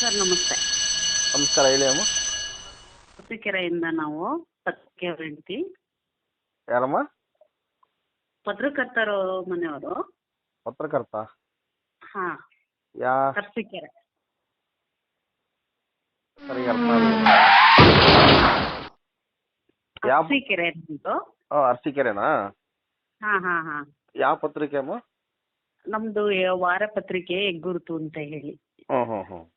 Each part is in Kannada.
ಸರ್ ನಮಸ್ತೆ. ನಮಸ್ಕಾರ ಹೇಳಿ ಅಮ್ಮ. ಹೊಸಕೆರೆಯಿಂದ ನಾವು ಪತ್ರಿಕೆ ಹೆಂಡತಿ ಯಾರಮ್ಮ? ಪತ್ರಕರ್ತರು ಮನೆಯವರು. ಪತ್ರಕರ್ತ ಹಾ. ಯಾ ಅರಸೀಕೆರೆ ಸರಿ ಅರ್ಥ ಆಗ್ಲಿಲ್ಲ. ಯಾವ ಅರಸೀಕೆರೆ ನಮ್ದು. ಆ, ಅರಸೀಕೆರೆನಾ? ಹಾ ಹಾ ಹಾ. ಯಾವ ಪತ್ರಿಕೆ ಅಮ್ಮ? ನಮ್ದು ವಾರ ಪತ್ರಿಕೆ ಗುರುತು ಅಂತ ಹೇಳಿ. ಹ್ಞೂ ಹ್ಞೂ ಹ್ಞೂ